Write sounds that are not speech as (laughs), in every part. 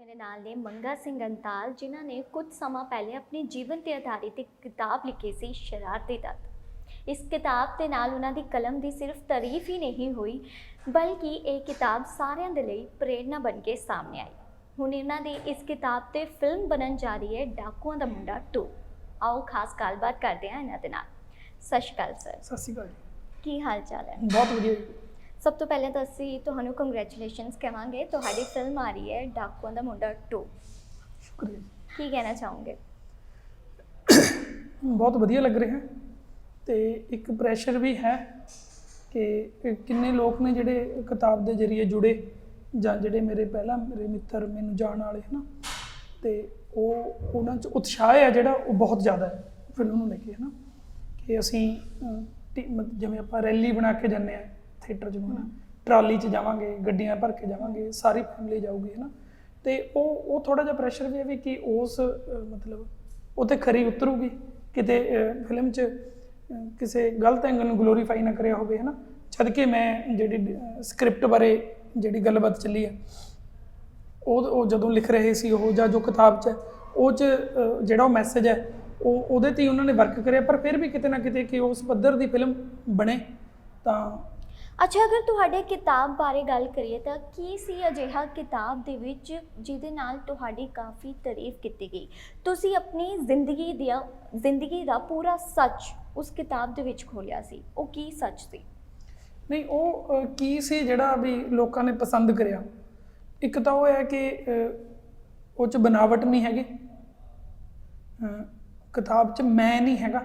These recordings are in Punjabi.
ਮੇਰੇ ਨਾਲ ਨੇ ਮੰਗਾ ਸਿੰਘ ਅੰਤਾਲ ਜਿਨ੍ਹਾਂ ਨੇ ਕੁਝ ਸਮਾਂ ਪਹਿਲੇ ਆਪਣੇ ਜੀਵਨ ਤੇ ਆਧਾਰਿਤ ਇੱਕ ਕਿਤਾਬ ਲਿਖੀ ਸੀ ਸ਼ਰਾਰਤੀ ਤੱਤ। ਇਸ ਕਿਤਾਬ ਦੇ ਨਾਲ ਉਹਨਾਂ ਦੀ ਕਲਮ ਦੀ ਸਿਰਫ ਤਾਰੀਫ ਹੀ ਨਹੀਂ ਹੋਈ ਬਲਕਿ ਇਹ ਕਿਤਾਬ ਸਾਰਿਆਂ ਦੇ ਲਈ ਪ੍ਰੇਰਣਾ ਬਣ ਕੇ ਸਾਹਮਣੇ ਆਈ। ਹੁਣ ਇਹਨਾਂ ਦੀ ਇਸ ਕਿਤਾਬ ਤੇ ਫਿਲਮ ਬਣਨ ਜਾ ਰਹੀ ਹੈ ਡਾਕੂਆਂ ਦਾ ਮੁੰਡਾ 2 ਆਓ ਖਾਸ ਗੱਲਬਾਤ ਕਰਦੇ ਹਾਂ ਇਹਨਾਂ ਦੇ ਨਾਲ। ਸਤਿ ਸ਼੍ਰੀ ਅਕਾਲ ਸਰ। ਸਤਿ ਸ਼੍ਰੀ ਅਕਾਲ ਕੀ ਹਾਲ ਚਾਲ ਹੈ? ਬਹੁਤ ਵਧੀਆ ਸਭ ਤੋਂ ਪਹਿਲਾਂ ਤਾਂ ਅਸੀਂ ਤੁਹਾਨੂੰ ਕੰਗ੍ਰੈਚੁਲੇਸ਼ਨਸ ਕਹਾਂਗੇ। ਤੁਹਾਡੀ ਫਿਲਮ ਆ ਰਹੀ ਹੈ ਡਾਕੂਆਂ ਦਾ ਮੁੰਡਾ 2 ਸ਼ੁਕਰੀਆ। ਕੀ ਕਹਿਣਾ ਚਾਹੋਗੇ? ਬਹੁਤ ਵਧੀਆ ਲੱਗ ਰਿਹਾ। ਤੇ ਇੱਕ ਪ੍ਰੈਸ਼ਰ ਵੀ ਹੈ ਕਿ ਕਿੰਨੇ ਲੋਕ ਨੇ ਜਿਹੜੇ ਕਿਤਾਬ ਦੇ ਜ਼ਰੀਏ ਜੁੜੇ ਜਾਂ ਜਿਹੜੇ ਮੇਰੇ ਪਹਿਲਾਂ ਮੇਰੇ ਮਿੱਤਰ ਮੈਨੂੰ ਜਾਣ ਵਾਲੇ ਹਨਾ? ਤੇ ਉਹ ਉਹਨਾਂ 'ਚ ਉਤਸ਼ਾਹ ਹੈ ਜਿਹੜਾ ਉਹ ਬਹੁਤ ਜ਼ਿਆਦਾ ਹੈ ਫਿਲਮ ਨੂੰ ਲੈ ਕੇ ਹਨਾ? ਕਿ ਅਸੀਂ ਜਿਵੇਂ ਆਪਾਂ ਰੈਲੀ ਬਣਾ ਕੇ ਜਾਂਦੇ ਆ ਥੀਏਟਰ 'ਚ ਨੂੰ ਹਨਾ ਟਰਾਲੀ 'ਚ ਜਾਵਾਂਗੇ ਗੱਡੀਆਂ ਭਰ ਕੇ ਜਾਵਾਂਗੇ ਸਾਰੀ ਫੈਮਿਲੀ ਜਾਊਗੀ ਹੈ ਨਾ ਤੇ ਉਹ ਉਹ ਥੋੜਾ ਜਿਹਾ ਪ੍ਰੈਸ਼ਰ ਵੀ ਹੈ ਵੀ ਕਿ ਉਸ ਮਤਲਬ ਉਹ ਤੇ ਖਰੀ ਉਤਰੂਗੀ। ਕਿਤੇ ਫਿਲਮ 'ਚ ਕਿਸੇ ਗਲਤ ਐਂਗਲ ਨੂੰ ਗਲੋਰੀਫਾਈ ਨਾ ਕਰਿਆ ਹੋਵੇ ਹਨਾ। ਜਦ ਕਿ ਮੈਂ ਜਿਹੜੀ ਸਕ੍ਰਿਪਟ ਬਾਰੇ ਜਿਹੜੀ ਗੱਲਬਾਤ ਚੱਲੀ ਹੈ ਉਹ ਉਹ ਜਦੋਂ ਲਿਖ ਰਹੇ ਸੀ ਉਹ ਜਾਂ ਜੋ ਕਿਤਾਬ 'ਚ ਹੈ, ਉਹ 'ਚ ਜਿਹੜਾ ਉਹ ਮੈਸੇਜ ਹੈ ਉਹ ਉਹਦੇ ਤੇ ਹੀ ਉਹਨਾਂ ਨੇ ਵਰਕ ਕਰਿਆ। ਪਰ ਫਿਰ ਵੀ ਕਿਤੇ ਨਾ ਕਿਤੇ ਕਿ ਉਸ ਪੱਧਰ ਦੀ ਫਿਲਮ ਬਣੇ ਤਾਂ ਅੱਛਾ ਅਗਰ ਤੁਹਾਡੇ ਕਿਤਾਬ ਬਾਰੇ ਗੱਲ ਕਰੀਏ ਤਾਂ ਕੀ ਸੀ ਅਜਿਹਾ ਕਿਤਾਬ ਦੇ ਵਿੱਚ ਜਿਹਦੇ ਨਾਲ ਤੁਹਾਡੀ ਕਾਫੀ ਤਾਰੀਫ ਕੀਤੀ ਗਈ? ਤੁਸੀਂ ਆਪਣੀ ਜ਼ਿੰਦਗੀ ਦੀਆਂ ਜ਼ਿੰਦਗੀ ਦਾ ਪੂਰਾ ਸੱਚ ਉਸ ਕਿਤਾਬ ਦੇ ਵਿੱਚ ਖੋਲਿਆ ਸੀ। ਉਹ ਕੀ ਸੱਚ ਸੀ? ਨਹੀਂ ਉਹ ਅਹ, ਕੀ ਸੀ ਜਿਹੜਾ ਵੀ ਲੋਕਾਂ ਨੇ ਪਸੰਦ ਕਰਿਆ? ਇੱਕ ਤਾਂ ਉਹ ਹੈ ਕਿ ਅਹ, ਉਹ ਚ ਬਨਾਵਟ ਨਹੀਂ ਹੈਗੀ। ਅਹ, ਕਿਤਾਬ ਚ ਮੈਂ ਨਹੀਂ ਹੈਗਾ।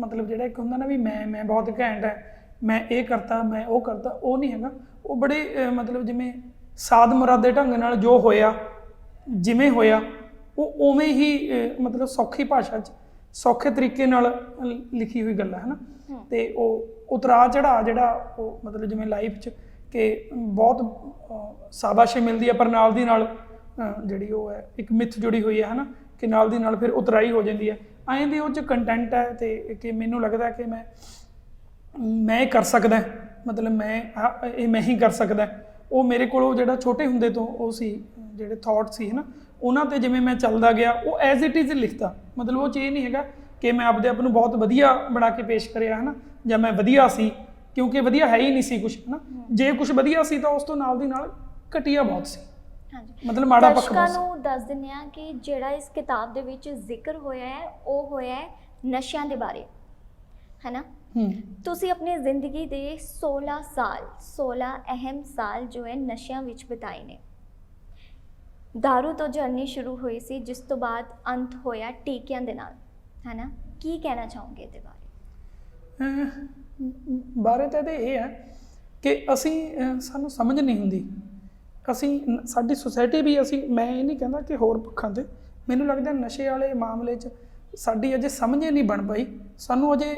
ਮਤਲਬ ਜਿਹੜਾ ਇੱਕ ਹੁੰਦਾ ਨਾ ਵੀ ਮੈਂ ਮੈਂ ਬਹੁਤ ਘੈਂਟ ਹੈ। ਮੈਂ ਇਹ ਕਰਤਾ ਮੈਂ ਉਹ ਕਰਤਾ ਉਹ ਨਹੀਂ ਹੈਗਾ। ਉਹ ਬੜੇ ਮਤਲਬ ਜਿਵੇਂ ਸਾਦ ਮੁਰਾਦੇ ਢੰਗ ਨਾਲ ਜੋ ਹੋਇਆ ਜਿਵੇਂ ਹੋਇਆ ਉਹ ਉਵੇਂ ਹੀ ਮਤਲਬ ਸੌਖੀ ਭਾਸ਼ਾ 'ਚ ਸੌਖੇ ਤਰੀਕੇ ਨਾਲ ਲਿਖੀ ਹੋਈ ਗੱਲ ਹੈ ਹਨਾ। ਤੇ ਉਹ ਉਤਰਾ ਚੜਾ ਜਿਹੜਾ ਉਹ ਮਤਲਬ ਜਿਵੇਂ ਲਾਈਫ 'ਚ ਕਿ ਬਹੁਤ ਸ਼ਾਬਾਸ਼ੀ ਮਿਲਦੀ ਹੈ ਪਰ ਨਾਲ ਦੀ ਨਾਲ ਜਿਹੜੀ ਉਹ ਹੈ ਇੱਕ ਮਿੱਥ ਜੁੜੀ ਹੋਈ ਹੈ ਹਨਾ? ਕਿ ਨਾਲ ਦੀ ਨਾਲ ਫਿਰ ਉਤਰਾਈ ਹੋ ਜਾਂਦੀ ਹੈ। ਐਂ ਦੀ ਉਹ 'ਚ ਕੰਟੈਂਟ ਹੈ ਤੇ ਕਿ ਮੈਨੂੰ ਲੱਗਦਾ ਕਿ ਮੈਂ ਮੈਂ ਕਰ ਸਕਦਾ ਮਤਲਬ ਮੈਂ ਇਹ ਮੈਂ ਹੀ ਕਰ ਸਕਦਾ ਉਹ ਮੇਰੇ ਕੋਲ ਉਹ ਜਿਹੜਾ ਛੋਟੇ ਹੁੰਦੇ ਤੋਂ ਉਹ ਸੀ ਜਿਹੜੇ ਥਾਟ ਸੀ ਹਨਾ ਉਹਨਾਂ ਤੇ ਜਿਵੇਂ ਮੈਂ ਚੱਲਦਾ ਗਿਆ ਉਹ ਐਜ਼ ਇਟ ਇਜ਼ ਲਿਖਤਾ। ਮਤਲਬ ਉਹ ਚ ਇਹ ਨਹੀਂ ਹੈਗਾ ਕਿ ਮੈਂ ਆਪਦੇ ਆਪ ਨੂੰ ਬਹੁਤ ਵਧੀਆ ਬਣਾ ਕੇ ਪੇਸ਼ ਕਰਿਆ ਹਨਾ ਜਾਂ ਮੈਂ ਵਧੀਆ ਸੀ ਕਿਉਂਕਿ ਵਧੀਆ ਹੈ ਹੀ ਨਹੀਂ ਸੀ ਕੁਝ ਹਨਾ। ਜੇ ਕੁਝ ਵਧੀਆ ਸੀ ਤਾਂ ਉਸ ਤੋਂ ਨਾਲ ਦੀ ਨਾਲ ਘਟੀਆ ਬਹੁਤ ਸੀ। ਹਾਂਜੀ। ਮਤਲਬ ਮਾੜਾ ਪੱਖ ਦਰਸ਼ਕਾਂ ਬਹੁਤ ਸੀ। ਨੂੰ ਦੱਸ ਦਿੰਦੇ ਆ ਕਿ ਜਿਹੜਾ ਇਸ ਕਿਤਾਬ ਦੇ ਵਿੱਚ ਜ਼ਿਕਰ ਹੋਇਆ ਹੈ ਉਹ ਹੋਇਆ ਹੈ ਨਸ਼ਿਆਂ ਦੇ ਬਾਰੇ ਹੈਨਾ। ਤੁਸੀਂ ਆਪਣੀ ਜ਼ਿੰਦਗੀ ਦੇ 16 ਸਾਲ 16 ਅਹਿਮ ਸਾਲ ਜੋ ਹੈ ਨਸ਼ਿਆਂ ਵਿੱਚ ਬਿਤਾਏ ਨੇ। दारू ਤੋਂ ਜਰਨੀ ਸ਼ੁਰੂ ਹੋਈ ਸੀ ਜਿਸ ਤੋਂ ਬਾਅਦ ਅੰਤ ਹੋਇਆ ਟੀਕਿਆਂ ਦੇ ਨਾਲ ਹੈਨਾ? ਕੀ ਕਹਿਣਾ ਚਾਹੋਗੇ ਇਹਦੇ ਬਾਰੇ? ਬਾਰੇ ਤਾਂ ਇਹ ਹੈ ਕਿ ਅਸੀਂ ਸਾਨੂੰ ਸਮਝ ਨਹੀਂ ਹੁੰਦੀ। ਅਸੀਂ ਸਾਡੀ ਸੁਸਾਇਟੀ ਵੀ ਅਸੀਂ ਮੈਂ ਇਹ ਨਹੀਂ ਕਹਿੰਦਾ ਕਿ ਹੋਰ ਪੱਖਾਂ ਤੇ। ਮੈਨੂੰ ਲੱਗਦਾ ਨਸ਼ੇ ਵਾਲੇ ਮਾਮਲੇ 'ਚ ਸਾਡੀ ਅਜੇ ਸਮਝ ਨਹੀਂ ਬਣ ਪਈ। ਸਾਨੂੰ ਅਜੇ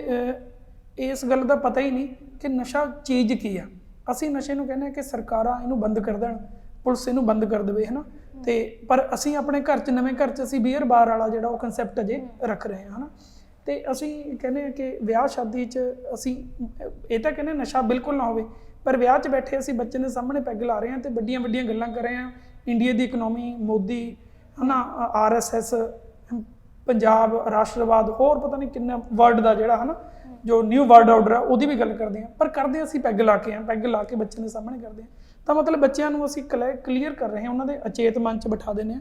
ਇਸ ਗੱਲ ਦਾ ਪਤਾ ਹੀ ਨਹੀਂ ਕਿ ਨਸ਼ਾ ਚੀਜ਼ ਕੀ ਆ। ਅਸੀਂ ਨਸ਼ੇ ਨੂੰ ਕਹਿੰਦੇ ਹਾਂ ਕਿ ਸਰਕਾਰਾਂ ਇਹਨੂੰ ਬੰਦ ਕਰ ਦੇਣ, ਪੁਲਿਸ ਇਹਨੂੰ ਬੰਦ ਕਰ ਦੇਵੇ, ਹਨਾ? ਤੇ ਪਰ ਅਸੀਂ ਆਪਣੇ ਘਰ 'ਚ, ਨਵੇਂ ਘਰ 'ਚ ਅਸੀਂ ਬੀਅਰ ਬਾਰ ਵਾਲਾ ਜਿਹੜਾ ਉਹ ਕਨਸੈਪਟ ਅਜੇ ਰੱਖ ਰਹੇ ਹਾਂ, ਹਨਾ? ਤੇ ਅਸੀਂ ਕਹਿੰਦੇ ਹਾਂ ਕਿ ਵਿਆਹ ਸ਼ਾਦੀ 'ਚ ਅਸੀਂ, ਇਹ ਤਾਂ ਕਹਿੰਦੇ ਨਸ਼ਾ ਬਿਲਕੁਲ ਨਾ ਹੋਵੇ, ਪਰ ਵਿਆਹ 'ਚ ਬੈਠੇ ਅਸੀਂ ਬੱਚੇ ਦੇ ਸਾਹਮਣੇ ਪੈਗ ਲਾ ਰਹੇ ਹਾਂ ਤੇ ਵੱਡੀਆਂ ਵੱਡੀਆਂ ਗੱਲਾਂ ਕਰ ਰਹੇ ਹਾਂ। ਇੰਡੀਆ ਦੀ ਇਕਨੋਮੀ ਮੋਦੀ, ਹਨਾ? ਆਰਐਸਐਸ ਪੰਜਾਬ, ਰਾਸ਼ਟਰਵਾਦ, ਹੋਰ ਪਤਾ ਨਹੀਂ ਕਿੰਨਾ ਵਰਡ ਦਾ ਜਿਹੜਾ, ਹਨਾ? ਜੋ ਨਿਊ ਵਰਡ ਆਰਡਰ ਆ ਉਹਦੀ ਵੀ ਗੱਲ ਕਰਦੇ ਹਾਂ ਪਰ ਕਰਦੇ ਅਸੀਂ ਪੈਗ ਲਾ ਕੇ ਆ ਪੈਗ ਲਾ ਕੇ ਬੱਚੇ ਦੇ ਸਾਹਮਣੇ ਕਰਦੇ ਹਾਂ ਤਾਂ ਮਤਲਬ ਬੱਚਿਆਂ ਨੂੰ ਅਸੀਂ ਕਲੀਅਰ ਕਰ ਰਹੇ ਹਾਂ ਉਹਨਾਂ ਦੇ ਅਚੇਤ ਮਨ 'ਚ ਬਿਠਾ ਦਿੰਦੇ ਹਾਂ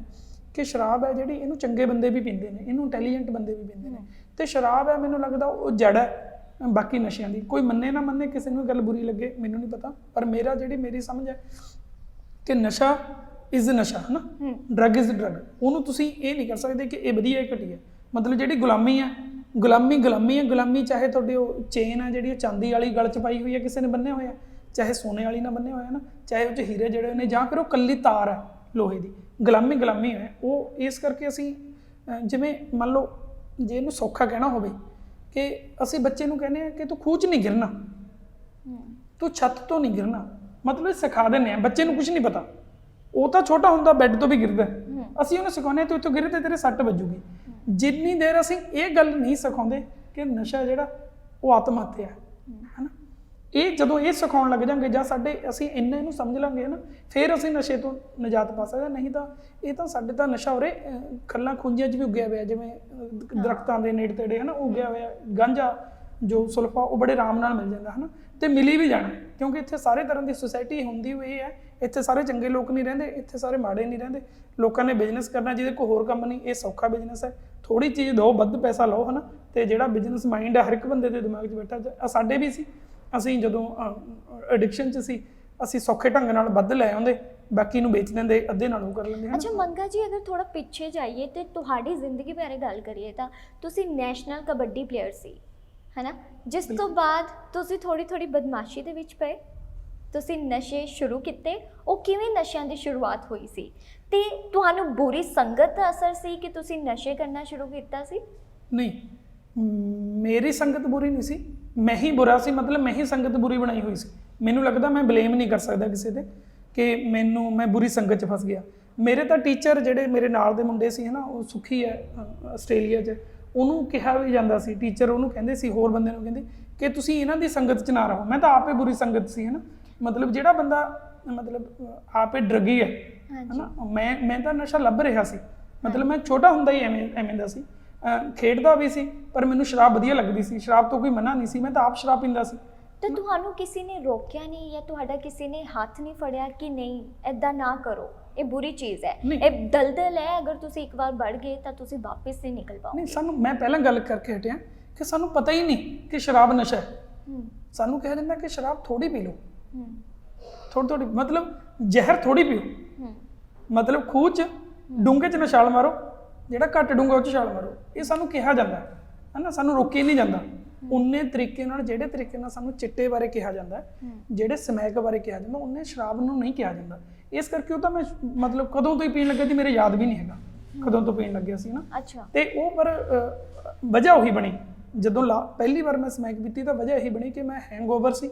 ਕਿ ਸ਼ਰਾਬ ਹੈ ਜਿਹੜੀ ਇਹਨੂੰ ਚੰਗੇ ਬੰਦੇ ਵੀ ਪੀਂਦੇ ਨੇ ਇਹਨੂੰ ਇੰਟੈਲੀਜੈਂਟ ਬੰਦੇ ਵੀ ਪੀਂਦੇ ਨੇ। ਤੇ ਸ਼ਰਾਬ ਹੈ ਮੈਨੂੰ ਲੱਗਦਾ ਉਹ ਜੜ ਹੈ ਬਾਕੀ ਨਸ਼ਿਆਂ ਦੀ। ਕੋਈ ਮੰਨੇ ਨਾ ਮੰਨੇ ਕਿਸੇ ਨੂੰ ਗੱਲ ਬੁਰੀ ਲੱਗੇ ਮੈਨੂੰ ਨਹੀਂ ਪਤਾ। ਪਰ ਮੇਰਾ ਜਿਹੜੀ ਮੇਰੀ ਸਮਝ ਹੈ ਕਿ ਨਸ਼ਾ ਇਜ਼ ਨਸ਼ਾ ਹਨਾ? ਹੂੰ। ਡਰੱਗ ਇਜ਼ ਡਰੱਗ ਉਹਨੂੰ ਤੁਸੀਂ ਇਹ ਨਹੀਂ ਕਰ ਸਕਦੇ ਕਿ ਇਹ ਵਧੀਆ ਇਹ ਘਟੀਆ ਮਤਲਬ ਜਿਹੜੀ ਗੁਲਾਮੀ ਹੈ ਗੁਲਾਮੀ ਗੁਲਾਮੀ ਹੈ ਗੁਲਾਮੀ ਚਾਹੇ ਤੁਹਾਡੀ ਉਹ ਚੇਨ ਹੈ ਜਿਹੜੀ ਉਹ ਚਾਂਦੀ ਵਾਲੀ ਗਲ 'ਚ ਪਾਈ ਹੋਈ ਹੈ ਕਿਸੇ ਨੇ ਬੰਨਿਆ ਹੋਇਆ। ਚਾਹੇ ਸੋਨੇ ਵਾਲੀ ਨਾਲ ਬੰਨਿਆ ਹੋਇਆ ਨਾ ਚਾਹੇ ਉਹ 'ਚ ਹੀਰੇ ਜਿਹੜੇ ਨੇ ਜਾਂ ਫਿਰ ਉਹ ਕੱਲੀ ਤਾਰ ਹੈ ਲੋਹੇ ਦੀ। ਗੁਲਾਮੀ ਗੁਲਾਮੀ ਹੈ ਉਹ ਇਸ ਕਰਕੇ ਅਸੀਂ ਜਿਵੇਂ ਮੰਨ ਲਓ ਜੇ ਇਹਨੂੰ ਸੌਖਾ ਕਹਿਣਾ ਹੋਵੇ ਕਿ ਅਸੀਂ ਬੱਚੇ ਨੂੰ ਕਹਿੰਦੇ ਆ ਕਿ ਤੂੰ ਖੂਹ 'ਚ ਨਹੀਂ ਗਿਰਨਾ। ਤੂੰ ਛੱਤ ਤੋਂ ਨਹੀਂ ਗਿਰਨਾ। ਮਤਲਬ ਸਿਖਾ ਦਿੰਦੇ ਆ ਬੱਚੇ ਨੂੰ ਕੁਝ ਨਹੀਂ ਪਤਾ। ਉਹ ਤਾਂ ਛੋਟਾ ਹੁੰਦਾ ਬੈੱਡ ਤੋਂ ਵੀ ਗਿਰਦਾ। ਅਸੀਂ ਉਹਨੂੰ ਸਿਖਾਉਂਦੇ ਤੂੰ ਇੱਥੋਂ ਗਿਰੇ ਤੇ ਤੇਰੇ ਸੱਟ ਵੱਜੂਗੀ। ਜਿੰਨੀ ਦੇਰ ਅਸੀਂ ਇਹ ਗੱਲ ਨਹੀਂ ਸਿਖਾਉਂਦੇ ਕਿ ਨਸ਼ਾ ਜਿਹੜਾ ਉਹ ਆਤਮ ਹੱਤਿਆ ਹੈ ਹਨਾ ਇਹ ਜਦੋਂ ਇਹ ਸਿਖਾਉਣ ਲੱਗ ਜਾਂਗੇ ਜਾਂ ਸਾਡੇ ਅਸੀਂ ਇੰਨਾ ਇਹਨੂੰ ਸਮਝ ਲਾਂਗੇ ਨਾ ਫਿਰ ਅਸੀਂ ਨਸ਼ੇ ਤੋਂ ਨਿਜਾਤ ਪਾ ਸਕਦੇ। ਨਹੀਂ ਤਾਂ ਇਹ ਤਾਂ ਸਾਡੇ ਤਾਂ ਨਸ਼ਾ ਉਰੇ ਖੱਲਾਂ ਖੁੰਝੀਆਂ 'ਚ ਵੀ ਉੱਗਿਆ ਹੋਇਆ ਜਿਵੇਂ ਦਰਖਤਾਂ ਦੇ ਨੇੜੇ ਤੇੜੇ ਹਨਾ ਉੱਗਿਆ ਹੋਇਆ ਗਾਂਜਾ ਜੋ ਸੁਲਫਾ ਉਹ ਬੜੇ ਆਰਾਮ ਨਾਲ ਮਿਲ ਜਾਂਦਾ ਹਨਾ ਤੇ ਮਿਲੀ ਵੀ ਜਾਣਾ ਕਿਉਂਕਿ ਇੱਥੇ ਸਾਰੇ ਤਰ੍ਹਾਂ ਦੀ ਸੁਸਾਇਟੀ ਹੁੰਦੀ ਹੋਈ ਹੈ ਇੱਥੇ ਸਾਰੇ ਚੰਗੇ ਲੋਕ ਨਹੀਂ ਰਹਿੰਦੇ ਇੱਥੇ ਸਾਰੇ ਮਾੜੇ ਨਹੀਂ ਰਹਿੰਦੇ। ਲੋਕਾਂ ਨੇ ਬਿਜ਼ਨਸ ਕਰਨਾ ਜਿਹਦੇ ਕੋਈ ਹੋਰ ਕੰਮ ਨਹੀਂ ਇਹ ਸੌਖਾ ਬਿਜ਼ਨਸ ਹੈ। ਥੋੜੀ ਚੀਜ਼ ਦੋ ਵੱਧ ਪੈਸਾ ਲਓ ਹਨਾ? ਤੇ ਜਿਹੜਾ ਬਿਜ਼ਨਸ ਮਾਈਂਡ ਹੈ ਹਰ ਇੱਕ ਬੰਦੇ ਦੇ ਦਿਮਾਗ 'ਚ ਬੈਠਾ ਸਾਡੇ ਵੀ ਸੀ। ਅਸੀਂ ਜਦੋਂ ਐਡਿਕਸ਼ਨ 'ਚ ਸੀ ਅਸੀਂ ਸੌਖੇ ਢੰਗ ਨਾਲ ਵੱਧ ਲੈ ਆਉਂਦੇ ਬਾਕੀ ਨੂੰ ਵੇਚ ਦਿੰਦੇ ਅੱਧੇ ਨਾਲ ਉਹ ਕਰ ਲੈਂਦੇ ਹਨਾ? ਅੱਛਾ ਮੰਗਾ ਜੀ ਅਗਰ ਥੋੜਾ ਪਿੱਛੇ ਜਾਈਏ ਤੇ ਤੁਹਾਡੀ ਜ਼ਿੰਦਗੀ ਬਾਰੇ ਗੱਲ ਕਰੀਏ ਤਾਂ ਤੁਸੀਂ ਨੈਸ਼ਨਲ ਕਬੱਡੀ ਪਲੇਅਰ ਸੀ ਹੈਨਾ? ਜਿਸ ਤੋਂ ਬਾਅਦ ਤੁਸੀਂ ਥੋੜੀ ਥੋੜੀ ਬਦਮਾਸ਼ੀ ਦੇ ਵਿੱਚ ਪਏ? ਤੁਸੀਂ ਨਸ਼ੇ ਸ਼ੁਰੂ ਕੀਤੇ, ਉਹ ਕਿਵੇਂ ਨਸ਼ਿਆਂ ਦੀ ਸ਼ੁਰੂਆਤ ਹੋਈ ਸੀ? ਤੇ ਤੁਹਾਨੂੰ ਬੁਰੀ ਸੰਗਤ ਦਾ ਅਸਰ ਸੀ ਕਿ ਤੁਸੀਂ ਨਸ਼ੇ ਕਰਨਾ ਸ਼ੁਰੂ ਕੀਤਾ ਸੀ? ਨਹੀਂ ਮੇਰੀ ਸੰਗਤ ਬੁਰੀ ਨਹੀਂ ਸੀ। ਮੈਂ ਹੀ ਬੁਰਾ ਸੀ, ਮਤਲਬ ਮੈਂ ਹੀ ਸੰਗਤ ਬੁਰੀ ਬਣਾਈ ਹੋਈ ਸੀ। ਮੈਨੂੰ ਲੱਗਦਾ ਮੈਂ ਬਲੇਮ ਨਹੀਂ ਕਰ ਸਕਦਾ ਕਿਸੇ ਤੇ ਕਿ ਮੈਨੂੰ, ਮੈਂ ਬੁਰੀ ਸੰਗਤ 'ਚ ਫਸ ਗਿਆ। ਮੇਰੇ ਤਾਂ ਟੀਚਰ ਜਿਹੜੇ ਮੇਰੇ ਨਾਲ ਦੇ ਮੁੰਡੇ ਸੀ ਹਨਾ, ਉਹ ਸੁਖੀ ਹੈ ਆਸਟ੍ਰੇਲੀਆ 'ਚ। ਉਹਨੂੰ ਕਿਹਾ ਵੀ ਜਾਂਦਾ ਸੀ, ਟੀਚਰ ਉਹਨੂੰ ਕਹਿੰਦੇ ਸੀ, ਹੋਰ ਬੰਦੇ ਨੂੰ ਕਹਿੰਦੇ ਕਿ ਤੁਸੀਂ ਇਹਨਾਂ ਦੀ ਸੰਗਤ 'ਚ ਨਾ ਰਹੋ। ਮੈਂ ਤਾਂ ਆਪੇ ਬੁਰੀ ਸੰਗਤ ਸੀ, ਹਨਾ। ਮਤਲਬ ਜਿਹੜਾ ਬੰਦਾ ਮਤਲਬ ਆਪੇ ਡਰਗੀ ਹੈ ਹਨਾ? ਮੈਂ ਮੈਂ ਤਾਂ ਨਸ਼ਾ ਲੱਭ ਰਿਹਾ ਸੀ। ਮਤਲਬ ਮੈਂ ਛੋਟਾ ਹੁੰਦਾ ਹੀ ਐਵੇਂ ਐਵੇਂ ਦਾ ਸੀ। ਖੇਡਦਾ ਵੀ ਸੀ ਪਰ ਮੈਨੂੰ ਸ਼ਰਾਬ ਵਧੀਆ ਲੱਗਦੀ ਸੀ। ਸ਼ਰਾਬ ਤੋਂ ਕੋਈ ਮਨਾ ਨਹੀਂ ਸੀ। ਮੈਂ ਤਾਂ ਆਪ ਸ਼ਰਾਬ ਪੀਂਦਾ ਸੀ। ਤੇ ਤੁਹਾਨੂੰ ਕਿਸੇ ਨੇ ਰੋਕਿਆ ਨਹੀਂ ਜਾਂ ਤੁਹਾਡਾ ਕਿਸੇ ਨੇ ਹੱਥ ਨਹੀਂ ਫੜਿਆ ਕਿ ਨਹੀਂ ਐਦਾਂ ਨਾ ਕਰੋ। ਇਹ ਬੁਰੀ ਚੀਜ਼ ਹੈ। ਇਹ ਦਲਦਲ ਹੈ। ਅਗਰ ਤੁਸੀਂ ਇੱਕ ਵਾਰ ਵੜ ਗਏ ਤਾਂ ਤੁਸੀਂ ਵਾਪਸ ਨਹੀਂ ਨਿਕਲ ਪਾਓਗੇ। ਨਹੀਂ ਸਾਨੂੰ ਮੈਂ ਪਹਿਲਾਂ ਗੱਲ ਕਰਕੇ ਹਟਿਆ ਕਿ ਸਾਨੂੰ ਪਤਾ ਹੀ ਨਹੀਂ ਕਿ ਸ਼ਰਾਬ ਨਸ਼ਾ ਹੈ। ਸਾਨੂੰ ਕਹਿ ਦਿੰਦਾ ਕਿ ਸ਼ਰਾਬ ਥੋੜੀ ਪੀ ਲਓ। ਥੋੜੀ ਥੋੜੀ ਮਤਲਬ ਜ਼ਹਿਰ ਥੋੜੀ ਪੀਓ। ਮਤਲਬ ਖੂਹ 'ਚ ਡੂੰਘੇ 'ਚ ਨਾ ਛਾਲ ਮਾਰੋ ਜਿਹੜਾ ਘੱਟ ਡੂੰਘਾ ਉਹ 'ਚ ਛਾਲ ਮਾਰੋ। ਇਹ ਸਾਨੂੰ ਕਿਹਾ ਜਾਂਦਾ ਹੈ ਹਨਾ? ਸਾਨੂੰ ਰੋਕਿਆ ਨਹੀਂ ਜਾਂਦਾ। ਉਨੇ ਤਰੀਕੇ ਨਾਲ ਜਿਹੜੇ ਤਰੀਕੇ ਨਾਲ ਸਾਨੂੰ ਚਿੱਟੇ ਬਾਰੇ ਕਿਹਾ ਜਾਂਦਾ ਜਿਹੜੇ ਸਮੈਕ ਬਾਰੇ ਕਿਹਾ ਜਾਂਦਾ ਉਹਨੇ ਸ਼ਰਾਬ ਨੂੰ ਨਹੀਂ ਕਿਹਾ ਜਾਂਦਾ। ਇਸ ਕਰਕੇ ਉਹ ਤਾਂ ਮੈਂ ਮਤਲਬ ਕਦੋਂ ਤੋਂ ਹੀ ਪੀਣ ਲੱਗਾ ਸੀ ਮੇਰੇ ਯਾਦ ਵੀ ਨਹੀਂ ਹੈਗਾ। ਕਦੋਂ ਤੋਂ ਪੀਣ ਲੱਗਿਆ ਸੀ ਨਾ ਅੱਛਾ। ਤੇ ਉਹ ਪਰ ਵਜ੍ਹਾ ਉਹੀ ਬਣੀ। ਜਦੋਂ ਪਹਿਲੀ ਵਾਰ ਮੈਂ ਸਮੈਕ ਪੀਤੀ ਤਾਂ ਵਜ੍ਹਾ ਇਹੀ ਬਣੀ ਕਿ ਮੈਂ ਹੈਂਗਓਵਰ ਸੀ।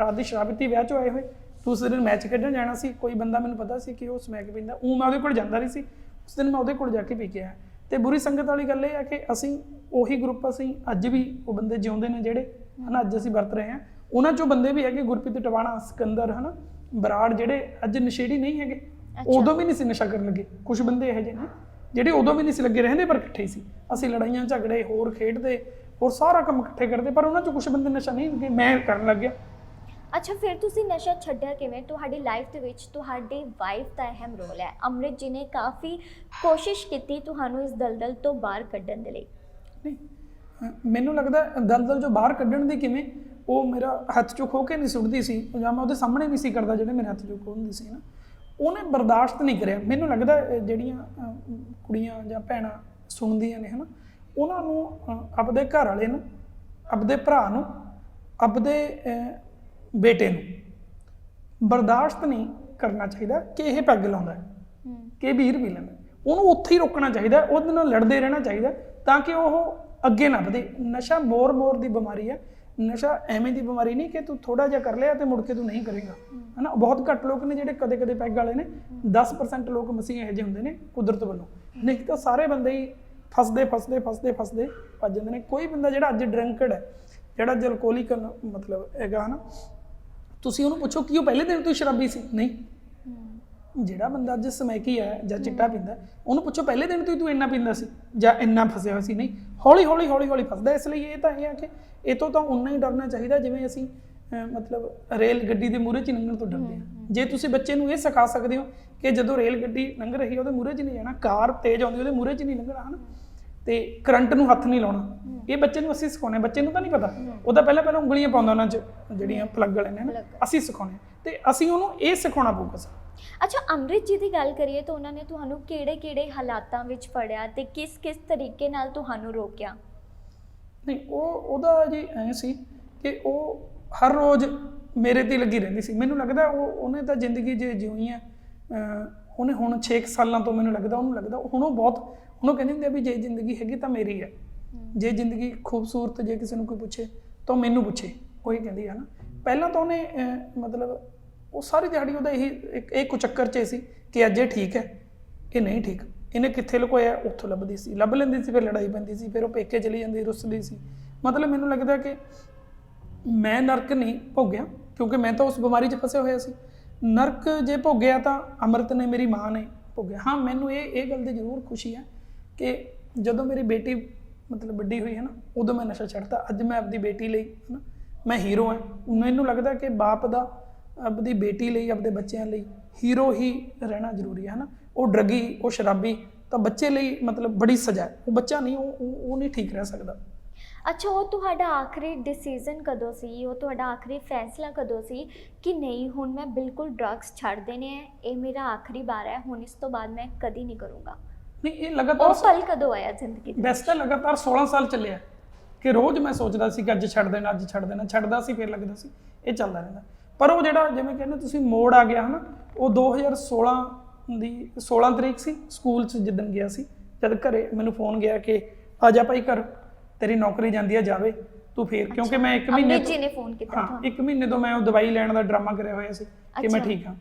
ਰਾਤ ਦੀ ਸ਼ਰਾਬ ਪੀਤੀ ਵਿਆਹ ਚੋਂ ਆਏ ਹੋਏ। ਦੂਸਰੇ ਦਿਨ ਮੈਚ ਖੇਡਣ ਜਾਣਾ ਸੀ ਕੋਈ ਬੰਦਾ ਮੈਨੂੰ ਪਤਾ ਸੀ ਕਿ ਉਹ ਸਮੈਕ ਪੀਂਦਾ। ਉਹ ਮੈਂ ਉਹਦੇ ਕੋਲ ਜਾਂਦਾ ਨਹੀਂ ਸੀ। ਉਸ ਦਿਨ ਮੈਂ ਉਹਦੇ ਕੋਲ ਜਾ ਕੇ ਪੀ ਕੇ ਆਇਆ। ਤੇ ਬੁਰੀ ਸੰਗਤ ਵਾਲੀ ਗੱਲ ਇਹ ਹੈ ਕਿ ਅਸੀਂ ਉਹੀ ਗਰੁੱਪ ਅਸੀਂ ਅੱਜ ਵੀ ਉਹ ਬੰਦੇ ਜਿਉਂਦੇ ਨੇ ਜਿਹੜੇ ਹਨਾ ਅੱਜ ਅਸੀਂ ਵਰਤ ਰਹੇ ਹਾਂ ਉਹਨਾਂ ਚੋਂ ਬੰਦੇ ਵੀ ਹੈਗੇ ਗੁਰਪ੍ਰੀਤ ਟਵਾਣਾ ਸਿਕੰਦਰ ਹਨਾ ਬਰਾੜ ਜਿਹੜੇ ਅੱਜ ਨਸ਼ੇੜੀ ਨਹੀਂ ਹੈਗੇ। ਉਦੋਂ ਵੀ ਨਹੀਂ ਸੀ ਨਸ਼ਾ ਕਰਨ ਲੱਗੇ। ਕੁਝ ਬੰਦੇ ਇਹੋ ਜਿਹੇ ਨੇ ਜਿਹੜੇ ਉਦੋਂ ਵੀ ਨਹੀਂ ਸੀ ਲੱਗੇ ਰਹਿੰਦੇ ਪਰ ਇਕੱਠੇ ਸੀ। ਅਸੀਂ ਲੜਾਈਆਂ ਝਗੜੇ ਹੋਰ ਖੇਡਦੇ ਹੋਰ ਸਾਰਾ ਕੰਮ ਇਕੱਠੇ ਕਰਦੇ ਪਰ ਉਹਨਾਂ ਚੋਂ ਕੁਝ ਬੰਦੇ ਨਸ਼ਾ ਨਹੀਂ ਲੱਗੇ। ਮੈਂ ਕਰਨ ਲੱਗ ਗਿਆ ਅੱਛਾ, ਫਿਰ ਤੁਸੀਂ ਨਸ਼ਾ ਛੱਡਿਆ ਕਿਵੇਂ? ਤੁਹਾਡੀ ਲਾਈਫ ਦੇ ਵਿੱਚ ਤੁਹਾਡੀ ਵਾਈਫ ਦਾ ਅਹਿਮ ਰੋਲ ਹੈ। ਅੰਮ੍ਰਿਤ ਜੀ ਨੇ ਕਾਫੀ ਕੋਸ਼ਿਸ਼ ਕੀਤੀ ਤੁਹਾਨੂੰ ਇਸ ਦਲਦਲ ਤੋਂ ਬਾਹਰ ਕੱਢਣ ਦੇ ਲਈ। ਨਹੀਂ ਮੈਨੂੰ ਲੱਗਦਾ ਦਲਦਲ ਜੋ ਬਾਹਰ ਕੱਢਣ ਦੀ ਕਿਵੇਂ, ਉਹ ਮੇਰਾ ਹੱਥ ਚੋਂ ਖੋ ਕੇ ਨਹੀਂ ਸੁੱਟਦੀ ਸੀ ਜਾਂ ਮੈਂ ਉਹਦੇ ਸਾਹਮਣੇ ਨਹੀਂ ਸੀ ਕਰਦਾ ਜਿਹੜੇ ਮੇਰੇ ਹੱਥ ਚੋਂ ਖੋਹਦੀ ਸੀ ਨਾ। ਉਹਨੇ ਬਰਦਾਸ਼ਤ ਨਹੀਂ ਕਰਿਆ। ਮੈਨੂੰ ਲੱਗਦਾ ਜਿਹੜੀਆਂ ਕੁੜੀਆਂ ਜਾਂ ਭੈਣਾਂ ਸੁਣਦੀਆਂ ਨੇ, ਹਨਾ, ਉਹਨਾਂ ਨੂੰ ਆਪਦੇ ਘਰ ਵਾਲੇ ਨੂੰ, ਆਪਦੇ ਭਰਾ ਨੂੰ, ਆਪਦੇ ਬੇਟੇ ਨੂੰ। ਬਰਦਾਸ਼ਤ ਨਹੀਂ ਕਰਨਾ ਚਾਹੀਦਾ ਕਿ ਇਹ ਪੈਗ ਲਾਉਂਦਾ ਹੈ ਕਿ ਵੀਰ ਵੀ ਲੈਂਦਾ ਉਹਨੂੰ ਉੱਥੇ ਹੀ ਰੋਕਣਾ ਚਾਹੀਦਾ ਉਹਦੇ ਨਾਲ ਲੜਦੇ ਰਹਿਣਾ ਚਾਹੀਦਾ ਤਾਂ ਕਿ ਉਹ ਅੱਗੇ ਨਾ ਵਧੇ। ਨਸ਼ਾ ਮੋਰ ਮੋਰ ਦੀ ਬਿਮਾਰੀ ਹੈ। ਨਸ਼ਾ ਐਵੇਂ ਦੀ ਬਿਮਾਰੀ ਨਹੀਂ ਕਿ ਤੂੰ ਥੋੜਾ ਜਿਹਾ ਕਰ ਲਿਆ ਤੇ ਮੁੜ ਕੇ ਤੂੰ ਨਹੀਂ ਕਰੇਗਾ। ਹਨਾ ਬਹੁਤ ਘੱਟ ਲੋਕ ਨੇ ਜਿਹੜੇ ਕਦੇ ਕਦੇ ਪੈਗ ਵਾਲੇ ਨੇ। 10% ਲੋਕ ਮਸੀਹ ਇਹੋ ਜਿਹੇ ਹੁੰਦੇ ਨੇ ਕੁਦਰਤ ਵੱਲੋਂ। ਨਹੀਂ ਤਾਂ ਸਾਰੇ ਬੰਦੇ ਹੀ ਫਸਦੇ ਫਸਦੇ ਫਸਦੇ ਫਸਦੇ ਭੱਜ ਜਾਂਦੇ ਨੇ। ਕੋਈ ਬੰਦਾ ਜਿਹੜਾ ਅੱਜ ਡਰੰਕਡ ਹੈ ਜਿਹੜਾ alcoholic ਮਤਲਬ ਹੈਗਾ ਹਨਾ ਤੁਸੀਂ ਉਹਨੂੰ ਪੁੱਛੋ ਕਿ ਉਹ ਪਹਿਲੇ ਦਿਨ ਤੋਂ ਹੀ ਸ਼ਰਾਬੀ ਸੀ? ਨਹੀਂ। ਜਿਹੜਾ ਬੰਦਾ ਅੱਜ ਸਮੈਕੀ ਹੈ ਜਾਂ ਚਿੱਟਾ ਪੀਂਦਾ ਉਹਨੂੰ ਪੁੱਛੋ ਪਹਿਲੇ ਦਿਨ ਤੋਂ ਹੀ ਤੂੰ ਇੰਨਾ ਪੀਂਦਾ ਸੀ ਜਾਂ ਇੰਨਾ ਫਸਿਆ ਹੋਇਆ ਸੀ? ਨਹੀਂ। ਹੌਲੀ ਹੌਲੀ ਹੌਲੀ ਹੌਲੀ ਫਸਦਾ ਇਸ ਲਈ ਇਹ ਤਾਂ ਇਹ ਹੈ ਕਿ ਇਹ ਤੋਂ ਤਾਂ ਉਨਾ ਹੀ ਡਰਨਾ ਚਾਹੀਦਾ ਜਿਵੇਂ ਅਸੀਂ ਮਤਲਬ ਰੇਲ ਗੱਡੀ ਦੇ ਮੂਹਰੇ 'ਚ ਲੰਘਣ ਤੋਂ ਡਰਦੇ ਹਾਂ। ਜੇ ਤੁਸੀਂ ਬੱਚੇ ਨੂੰ ਇਹ ਸਿਖਾ ਸਕਦੇ ਹੋ ਕਿ ਜਦੋਂ ਰੇਲ ਗੱਡੀ ਲੰਘ ਰਹੀ ਹੈ ਉਹਦੇ ਮੂਹਰੇ 'ਚ ਨਹੀਂ ਜਾਣਾ ਕਾਰ ਤੇਜ਼ ਆਉਂਦੀ ਉਹਦੇ ਮੂਹਰੇ 'ਚ ਨਹੀਂ ਲੰਘਣਾ ਹਨਾ? ਤੇ ਕਰੰਟ ਨੂੰ ਹੱਥ ਨਹੀਂ ਲਾਉਣਾ। ਇਹ ਬੱਚੇ ਨੂੰ ਅਸੀਂ ਸਿਖਾਉਣੇ ਬੱਚੇ ਨੂੰ ਤਾਂ ਨਹੀਂ ਪਤਾ। ਉਹ ਤਾਂ ਪਹਿਲਾਂ ਪਹਿਲਾਂ ਉਂਗਲੀਆਂ ਪਾਉਂਦਾ ਉਹਨਾਂ 'ਚ ਜਿਹੜੀਆਂ ਪਲੱਗ ਵਾਲੇ ਨੇ। ਅਸੀਂ ਸਿਖਾਉਣੇ ਤੇ ਅਸੀਂ ਉਹਨੂੰ ਇਹ ਸਿਖਾਉਣਾ ਪਊਗਾ ਸਾਨੂੰ ਅੱਛਾ ਅੰਮ੍ਰਿਤ ਜੀ ਦੀ ਗੱਲ ਕਰੀਏ ਤਾਂ ਉਹਨਾਂ ਨੇ ਤੁਹਾਨੂੰ ਕਿਹੜੇ-ਕਿਹੜੇ ਹਾਲਾਤਾਂ ਵਿੱਚ ਫੜਿਆ ਤੇ ਕਿਸ-ਕਿਸ ਤਰੀਕੇ ਨਾਲ ਤੁਹਾਨੂੰ ਰੋਕਿਆ? ਨਹੀਂ ਉਹ ਉਹਦਾ ਜੀ ਐ ਸੀ ਕਿ ਉਹ ਹਰ ਰੋਜ਼ ਮੇਰੇ ਤੇ ਲੱਗੀ ਰਹਿੰਦੀ ਸੀ। ਮੈਨੂੰ ਲੱਗਦਾ ਉਹ ਉਹਨੇ ਤਾਂ ਜ਼ਿੰਦਗੀ ਜੇ ਜਿਉਈ ਹੈ ਅਹ ਉਹਨੇ ਹੁਣ 6 ਸਾਲਾਂ ਤੋਂ ਮੈਨੂੰ ਲੱਗਦਾ ਉਹਨੂੰ ਲੱਗਦਾ ਹੁਣ ਉਹ ਬਹੁਤ ਉਹਨੂੰ ਕਹਿੰਦੇ ਹੁੰਦੇ ਆ ਵੀ ਜੇ ਜ਼ਿੰਦਗੀ ਹੈਗੀ ਤਾਂ ਮੇਰੀ ਹੈ। ਜੇ ਜ਼ਿੰਦਗੀ ਖੂਬਸੂਰਤ ਜੇ ਕਿਸੇ ਨੂੰ ਕੋਈ ਪੁੱਛੇ, ਤਾਂ ਉਹ ਮੈਨੂੰ ਪੁੱਛੇ। ਉਹੀ ਕਹਿੰਦੀ ਹੈ ਨਾ। ਪਹਿਲਾਂ ਤਾਂ ਉਹਨੇ ਮਤਲਬ ਉਹ ਸਾਰੀ ਦਿਹਾੜੀ ਉਹਦਾ ਇਹੀ ਇੱਕ, ਇਹ ਕੁਚੱਕਰ 'ਚ ਸੀ ਕਿ ਅੱਜ ਇਹ ਠੀਕ ਹੈ, ਇਹ ਨਹੀਂ ਠੀਕ। ਇਹਨੇ ਕਿੱਥੇ ਲੁਕੋਇਆ? ਉੱਥੋਂ ਲੱਭਦੀ ਸੀ। ਲੱਭ ਲੈਂਦੀ ਸੀ, ਫਿਰ ਲੜਾਈ ਪੈਂਦੀ ਸੀ, ਫਿਰ ਉਹ ਪੇਕੇ ਚਲੀ ਜਾਂਦੀ, ਰੁੱਸਦੀ ਸੀ। ਮਤਲਬ ਮੈਨੂੰ ਲੱਗਦਾ ਕਿ ਮੈਂ ਨਰਕ ਨਹੀਂ ਭੋਗਿਆ, ਕਿਉਂਕਿ ਮੈਂ ਤਾਂ ਉਸ ਬਿਮਾਰੀ 'ਚ ਫਸਿਆ ਹੋਇਆ ਸੀ। ਨਰਕ ਜੇ ਭੋਗਿਆ ਤਾਂ ਅੰਮ੍ਰਿਤ ਨੇ ਮੇਰੀ ਮਾਂ ਨੇ ਭੋਗਿਆ। ਹਾਂ, ਮੈਨੂੰ ਇਹ ਇਹ ਗੱਲ ਦੀ ਜ਼ਰੂਰ ਖੁਸ਼ੀ ਹੈ ਕਿ ਜਦੋਂ ਮੇਰੀ ਬੇਟੀ ਮਤਲਬ ਵੱਡੀ ਹੋਈ ਹੈ ਨਾ, ਉਦੋਂ ਮੈਂ ਨਸ਼ਾ ਛੱਡਤਾ। ਅੱਜ ਮੈਂ ਆਪਦੀ ਬੇਟੀ ਲਈ ਹੈ ਨਾ ਮੈਂ ਹੀਰੋ ਹਾਂ। ਮੈਨੂੰ ਲੱਗਦਾ ਕਿ ਬਾਪ ਦਾ ਆਪਦੀ ਬੇਟੀ ਲਈ, ਆਪਦੇ ਬੱਚਿਆਂ ਲਈ ਹੀਰੋ ਹੀ ਰਹਿਣਾ ਜ਼ਰੂਰੀ ਹੈ ਨਾ ਉਹ ਡਰਗੀ, ਉਹ ਸ਼ਰਾਬੀ, ਤਾਂ ਬੱਚੇ ਲਈ ਮਤਲਬ ਬੜੀ ਸਜ਼ਾ ਹੈ। ਉਹ ਬੱਚਾ ਨਹੀਂ, ਉਹ ਉਹ ਨਹੀਂ ਠੀਕ ਰਹਿ ਸਕਦਾ। ਅੱਛਾ, ਉਹ ਤੁਹਾਡਾ ਆਖਰੀ ਡਿਸੀਜਨ ਕਦੋਂ ਸੀ? ਉਹ ਤੁਹਾਡਾ ਆਖਰੀ ਫੈਸਲਾ ਕਦੋਂ ਸੀ ਕਿ ਨਹੀਂ, ਹੁਣ ਮੈਂ ਬਿਲਕੁਲ ਡਰੱਗਸ ਛੱਡ ਦੇਣੇ ਹੈ, ਇਹ ਮੇਰਾ ਆਖਰੀ ਵਾਰ ਹੈ, ਹੁਣ ਇਸ ਤੋਂ ਬਾਅਦ ਮੈਂ ਕਦੀ ਨਹੀਂ ਕਰੂੰਗਾ? ਨਹੀਂ ਇਹ ਉਹ ਲਗਾਤਾਰ ਪਲ ਕਦੋਂ ਆਇਆ ਜ਼ਿੰਦਗੀ ਦੇ ਤਾਂ ਲਗਾਤਾਰ 16 ਸਾਲ ਚੱਲਿਆ। ਕਿ ਰੋਜ਼ ਮੈਂ ਸੋਚਦਾ ਸੀ ਕਿ ਅੱਜ ਛੱਡ ਦੇਣਾ ਅੱਜ ਛੱਡ ਦੇਣਾ ਛੱਡਦਾ ਸੀ ਫਿਰ ਲੱਗਦਾ ਸੀ ਇਹ ਚੱਲਦਾ ਰਹਿੰਦਾ। ਪਰ ਉਹ ਜਿਹੜਾ ਜਿਵੇਂ ਕਹਿੰਦੇ ਤੁਸੀਂ ਮੋੜ ਆ ਗਿਆ ਹਨਾ ਉਹ 2016 ਦੀ 16 ਤਰੀਕ ਸੀ ਸਕੂਲ 'ਚ ਜਿੱਦਣ ਗਿਆ ਸੀ ਜਦ ਘਰੇ ਮੈਨੂੰ ਫੋਨ ਗਿਆ ਕਿ ਆ ਜਾ ਭਾਈ ਘਰ ਤੇਰੀ ਨੌਕਰੀ ਜਾਂਦੀ ਆ ਜਾਵੇ ਤੂੰ ਫੇਰ ਕਿਉਂਕਿ ਮੈਂ ਇੱਕ ਮਹੀਨੇ ਅੰਮ੍ਰਿਤ ਜੀ ਨੇ ਫੋਨ ਕੀਤਾ ਹਾਂ ਤੁਹਾਨੂੰ? ਇੱਕ ਮਹੀਨੇ ਤੋਂ ਮੈਂ ਉਹ ਦਵਾਈ ਲੈਣ ਦਾ ਡਰਾਮਾ ਕਰਿਆ ਹੋਇਆ ਸੀ ਕਿ ਮੈਂ। ਠੀਕ ਹਾਂ।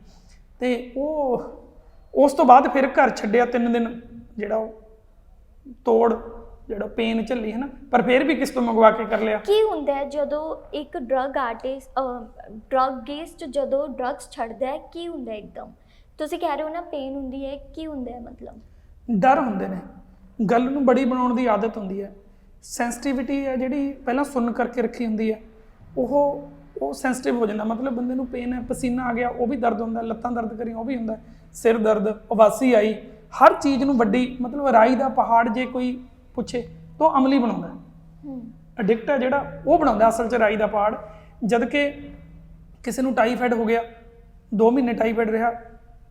ਤੇ ਉਹ ਉਸ ਤੋਂ ਬਾਅਦ ਫਿਰ ਘਰ ਛੱਡਿਆ ਤਿੰਨ ਦਿਨ। ਜਿਹੜਾ ਉਹ ਤੋੜ ਜਿਹੜਾ ਪੇਨ ਝੱਲੀ ਹੈ ਨਾ ਪਰ ਫਿਰ ਵੀ ਕਿਸ ਤੋਂ ਮੰਗਵਾ ਕੇ ਕਰ ਲਿਆ? ਕੀ ਹੁੰਦਾ ਹੈ ਜਦੋਂ ਇੱਕ ਡਰਗ ਆਰਟਿਸਟ ਡਰਗਿਸਟ ਜਦੋਂ ਡਰੱਗਸ ਛੱਡਦਾ ਹੈ ਕੀ ਹੁੰਦਾ ਹੈ ਇੱਕਦਮ? ਤੁਸੀਂ ਕਹਿ ਰਹੇ ਹੋ ਨਾ ਪੇਨ ਹੁੰਦੀ ਹੈ ਕੀ ਹੁੰਦਾ ਹੈ ਮਤਲਬ? ਡਰ ਹੁੰਦੇ ਨੇ। ਗੱਲ ਨੂੰ ਬੜੀ ਬਣਾਉਣ ਦੀ ਆਦਤ ਹੁੰਦੀ ਹੈ। ਸੈਂਸਿਟੀਵਿਟੀ ਹੈ ਜਿਹੜੀ ਪਹਿਲਾਂ ਸੁਣ ਕਰਕੇ ਰੱਖੀ ਹੁੰਦੀ ਹੈ। ਉਹ ਉਹ ਸੈਂਸਿਟਿਵ ਹੋ ਜਾਂਦਾ। ਮਤਲਬ ਬੰਦੇ ਨੂੰ ਪੇਨ ਹੈ ਪਸੀਨਾ ਆ ਗਿਆ ਉਹ ਵੀ ਦਰਦ ਹੁੰਦਾ ਲੱਤਾਂ ਦਰਦ ਕਰੀਆਂ ਉਹ ਵੀ ਹੁੰਦਾ। ਸਿਰ ਦਰਦ ਉਬਾਸੀ ਆਈ ਹਰ ਚੀਜ਼ ਨੂੰ ਵੱਡੀ ਮਤਲਬ ਰਾਈ ਦਾ ਪਹਾੜ ਜੇ ਕੋਈ ਪੁੱਛੇ ਤਾਂ ਅਮਲੀ ਬਣਾਉਂਦਾ ਹੈ। ਹੂੰ। ਐਡਿਕਟ ਹੈ ਜਿਹੜਾ ਉਹ ਬਣਾਉਂਦਾ ਅਸਲ ਚ ਰਾਈ ਦਾ ਪਹਾੜ। ਜਦ ਕਿ ਕਿਸੇ ਨੂੰ ਟਾਈਫਾਇਡ ਹੋ ਗਿਆ 2 ਮਹੀਨੇ ਟਾਈਫਾਇਡ ਰਿਹਾ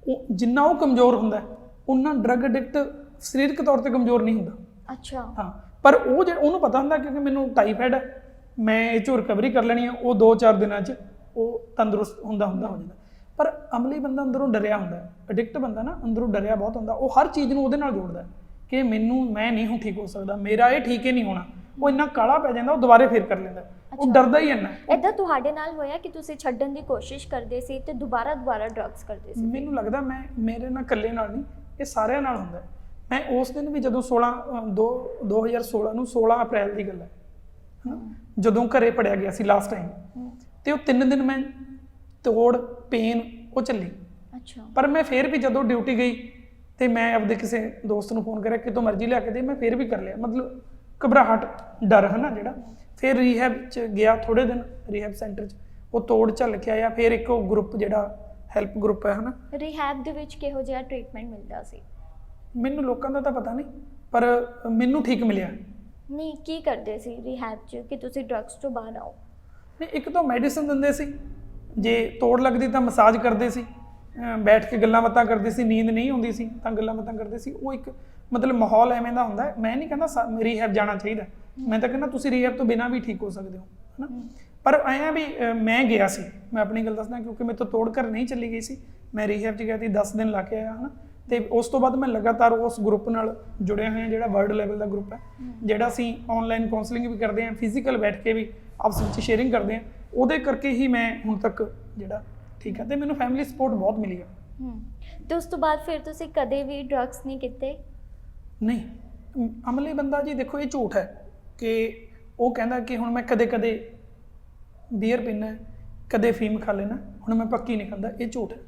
ਉਹ ਜਿੰਨਾ ਉਹ ਕਮਜ਼ੋਰ ਹੁੰਦਾ ਉਹਨਾਂ ਡਰਗ ਐਡਿਕਟ ਸਰੀਰਕ ਤੌਰ ਤੇ ਕਮਜ਼ੋਰ ਨਹੀਂ ਹੁੰਦਾ। ਅੱਛਾ। ਹਾਂ ਪਰ ਉਹ ਜਿਹੜਾ ਉਹਨੂੰ ਪਤਾ ਹੁੰਦਾ ਕਿਉਂਕਿ ਮੈਨੂੰ ਟਾਈਫਾਇਡ ਹੈ ਮੈਂ ਇਹ ਚੋਂ ਰਿਕਵਰੀ ਕਰ ਲੈਣੀ ਹੈ ਉਹ 2-4 ਦਿਨਾਂ 'ਚ ਉਹ ਤੰਦਰੁਸਤ ਹੁੰਦਾ ਹੁੰਦਾ ਹੋ ਜਾਂਦਾ। ਪਰ ਅਮਲੀ ਬੰਦਾ ਅੰਦਰੋਂ ਡਰਿਆ ਹੁੰਦਾ ਐਡਿਕਟ ਬੰਦਾ ਨਾ ਅੰਦਰੋਂ ਡਰਿਆ ਬਹੁਤ ਹੁੰਦਾ ਉਹ ਹਰ ਚੀਜ਼ ਨੂੰ ਉਹਦੇ ਨਾਲ ਜੋੜਦਾ ਕਿ ਮੈਨੂੰ ਮੈਂ ਨਹੀਂ ਹੁਣ ਠੀਕ ਹੋ ਸਕਦਾ ਮੇਰਾ ਇਹ ਠੀਕ ਹੀ ਨਹੀਂ ਹੋਣਾ। ਉਹ ਇੰਨਾ ਕਾਲਾ ਪੈ ਜਾਂਦਾ ਉਹ ਦੁਬਾਰੇ ਫੇਰ ਕਰ ਲੈਂਦਾ ਉਹ ਡਰਦਾ ਹੀ ਇੰਨਾ। ਇਦਾਂ ਤੁਹਾਡੇ ਨਾਲ ਹੋਇਆ ਕਿ ਤੁਸੀਂ ਛੱਡਣ ਦੀ ਕੋਸ਼ਿਸ਼ ਕਰਦੇ ਸੀ ਤੇ ਦੁਬਾਰਾ ਦੁਬਾਰਾ ਡਰੱਗਸ ਕਰਦੇ ਸੀ? ਮੈਨੂੰ ਲੱਗਦਾ ਮੈਂ ਮੇਰੇ ਨਾਲ ਇਕੱਲੇ ਨਾਲ ਨਹੀਂ ਇਹ ਸਾਰਿਆਂ ਨਾਲ ਹੁੰਦਾ। ਮੈਂ ਉਸ ਦਿਨ ਵੀ ਜਦੋਂ 16 ਅ, ਦੋ 2016 ਨੂੰ 16 ਅਪ੍ਰੈਲ ਦੀ ਗੱਲ ਹੈ? ਜਦੋਂ ਘਰੇ ਪੜਿਆ ਗਿਆ ਸੀ ਲਾਸਟ ਟਾਈਮ ਤੇ ਉਹ ਤਿੰਨ ਦਿਨ ਮੈਂ ਤੋੜ ਪੇਨ ਉਹ ਚੱਲੀ। ਅੱਛਾ। ਪਰ ਮੈਂ ਫੇਰ ਵੀ ਜਦੋਂ ਡਿਊਟੀ ਗਈ ਤੇ ਮੈਂ ਆਪਦੇ ਕਿਸੇ ਦੋਸਤ ਨੂੰ ਫੋਨ ਕਰਿਆ ਕਿ ਤੂੰ ਮਰਜ਼ੀ ਲਿਆ ਕੇ ਦੇ ਮੈਂ ਫੇਰ ਵੀ ਕਰ ਲਿਆ। ਮਤਲਬ ਘਬਰਾਹਟ ਡਰ ਹੈ ਨਾ ਜਿਹੜਾ। ਫਿਰ ਰੀਹੈਬ ਚ ਗਿਆ ਥੋੜੇ ਦਿਨ ਰੀਹੈਬ ਸੈਂਟਰ ਚ। ਉਹ ਤੋੜ ਝੱਲ ਕੇ ਆਇਆ ਫਿਰ ਇੱਕ ਉਹ ਗਰੁੱਪ ਜਿਹੜਾ ਹੈਲਪ ਗਰੁੱਪ ਹੈ ਹਨਾ। ਰਿਹੈਬ ਦੇ ਵਿੱਚ ਕਿਹੋ ਜਿਹਾ ਟ੍ਰੀਟਮੈਂਟ ਮਿਲਦਾ ਸੀ? ਮੈਨੂੰ ਲੋਕਾਂ ਦਾ ਤਾਂ ਪਤਾ ਨਹੀਂ ਪਰ ਮੈਨੂੰ ਠੀਕ ਮਿਲਿਆ। ਨਹੀਂ ਕੀ ਕਰਦੇ ਸੀ ਰਿਹੈਬ 'ਚ ਕਿ ਤੁਸੀਂ ਡਰੱਗਸ ਤੋਂ ਬਾਹਰ ਆਓ? ਨਹੀਂ ਇੱਕ ਤਾਂ ਮੈਡੀਸਨ ਦਿੰਦੇ ਸੀ ਜੇ ਤੋੜ ਲੱਗਦੀ ਤਾਂ ਮਸਾਜ ਕਰਦੇ ਸੀ ਬੈਠ ਕੇ ਗੱਲਾਂ ਬਾਤਾਂ ਕਰਦੇ ਸੀ ਨੀਂਦ ਨਹੀਂ ਆਉਂਦੀ ਸੀ ਤਾਂ ਗੱਲਾਂ ਬਾਤਾਂ ਕਰਦੇ ਸੀ ਉਹ ਇੱਕ ਮਤਲਬ ਮਾਹੌਲ ਐਵੇਂ ਦਾ ਹੁੰਦਾ। ਮੈਂ ਨਹੀਂ ਕਹਿੰਦਾ ਰੀਹੈਬ ਜਾਣਾ ਚਾਹੀਦਾ ਮੈਂ ਤਾਂ ਕਹਿੰਦਾ ਤੁਸੀਂ ਰੀਹੈਬ ਤੋਂ ਬਿਨਾਂ ਵੀ ਠੀਕ ਹੋ ਸਕਦੇ ਹੋ ਹਨਾ? ਪਰ ਐਂ ਵੀ ਮੈਂ ਗਿਆ ਸੀ ਮੈਂ ਆਪਣੀ ਗੱਲ ਦੱਸਦਾ ਕਿਉਂਕਿ ਮੇਰੇ ਤੋਂ ਤੋੜ ਕਰ ਨਹੀਂ ਚੱਲੀ ਗਈ ਸੀ। ਮੈਂ ਰੀਹੈਬ 'ਚ ਗਿਆ ਸੀ 10 ਦਿਨ ਲਾ ਕੇ ਆਇਆ ਹਨਾ? ਤੇ ਉਸ ਤੋਂ ਬਾਅਦ ਮੈਂ ਲਗਾਤਾਰ ਉਸ ਗਰੁੱਪ ਨਾਲ ਜੁੜਿਆ ਹੋਇਆ ਜਿਹੜਾ ਵਰਲਡ ਲੈਵਲ ਦਾ ਗਰੁੱਪ ਹੈ। ਜਿਹੜਾ ਅਸੀਂ ਆਨਲਾਈਨ ਕਾਉਂਸਲਿੰਗ ਵੀ ਕਰਦੇ ਹਾਂ ਫਿਜ਼ੀਕਲ ਬੈਠ ਕੇ ਵੀ ਆਪਸ ਵਿੱਚ ਸ਼ੇਅਰਿੰਗ ਕਰਦੇ ਹਾਂ। ਉਹਦੇ ਕਰਕੇ ਹੀ ਮੈਂ ਹੁਣ ਤੱਕ ਜਿਹੜਾ ਠੀਕ ਹੈ ਤੇ ਮੈਨੂੰ ਫੈਮਿਲੀ ਸਪੋਰਟ ਬਹੁਤ ਮਿਲੀ ਹੈ ਹੂੰ ਤੇ ਉਸ ਤੋਂ ਬਾਅਦ ਫਿਰ ਤੁਸੀਂ ਕਦੇ ਵੀ ਡਰੱਗਸ ਨਹੀਂ ਕੀਤੇ? ਨਹੀਂ ਅਮ, ਅਮਲੀ ਬੰਦਾ ਜੀ ਦੇਖੋ ਇਹ ਝੂਠ ਹੈ ਕਿ ਉਹ ਕਹਿੰਦਾ ਕਿ ਹੁਣ ਮੈਂ ਕਦੇ-ਕਦੇ ਬੀਅਰ ਪੀਣਾ ਕਦੇ ਫੀਮ ਖਾ ਲੈਣਾ ਹੁਣ ਮੈਂ ਪੱਕੀ ਨਹੀਂ ਖਾਂਦਾ ਇਹ ਝੂਠ ਹੈ।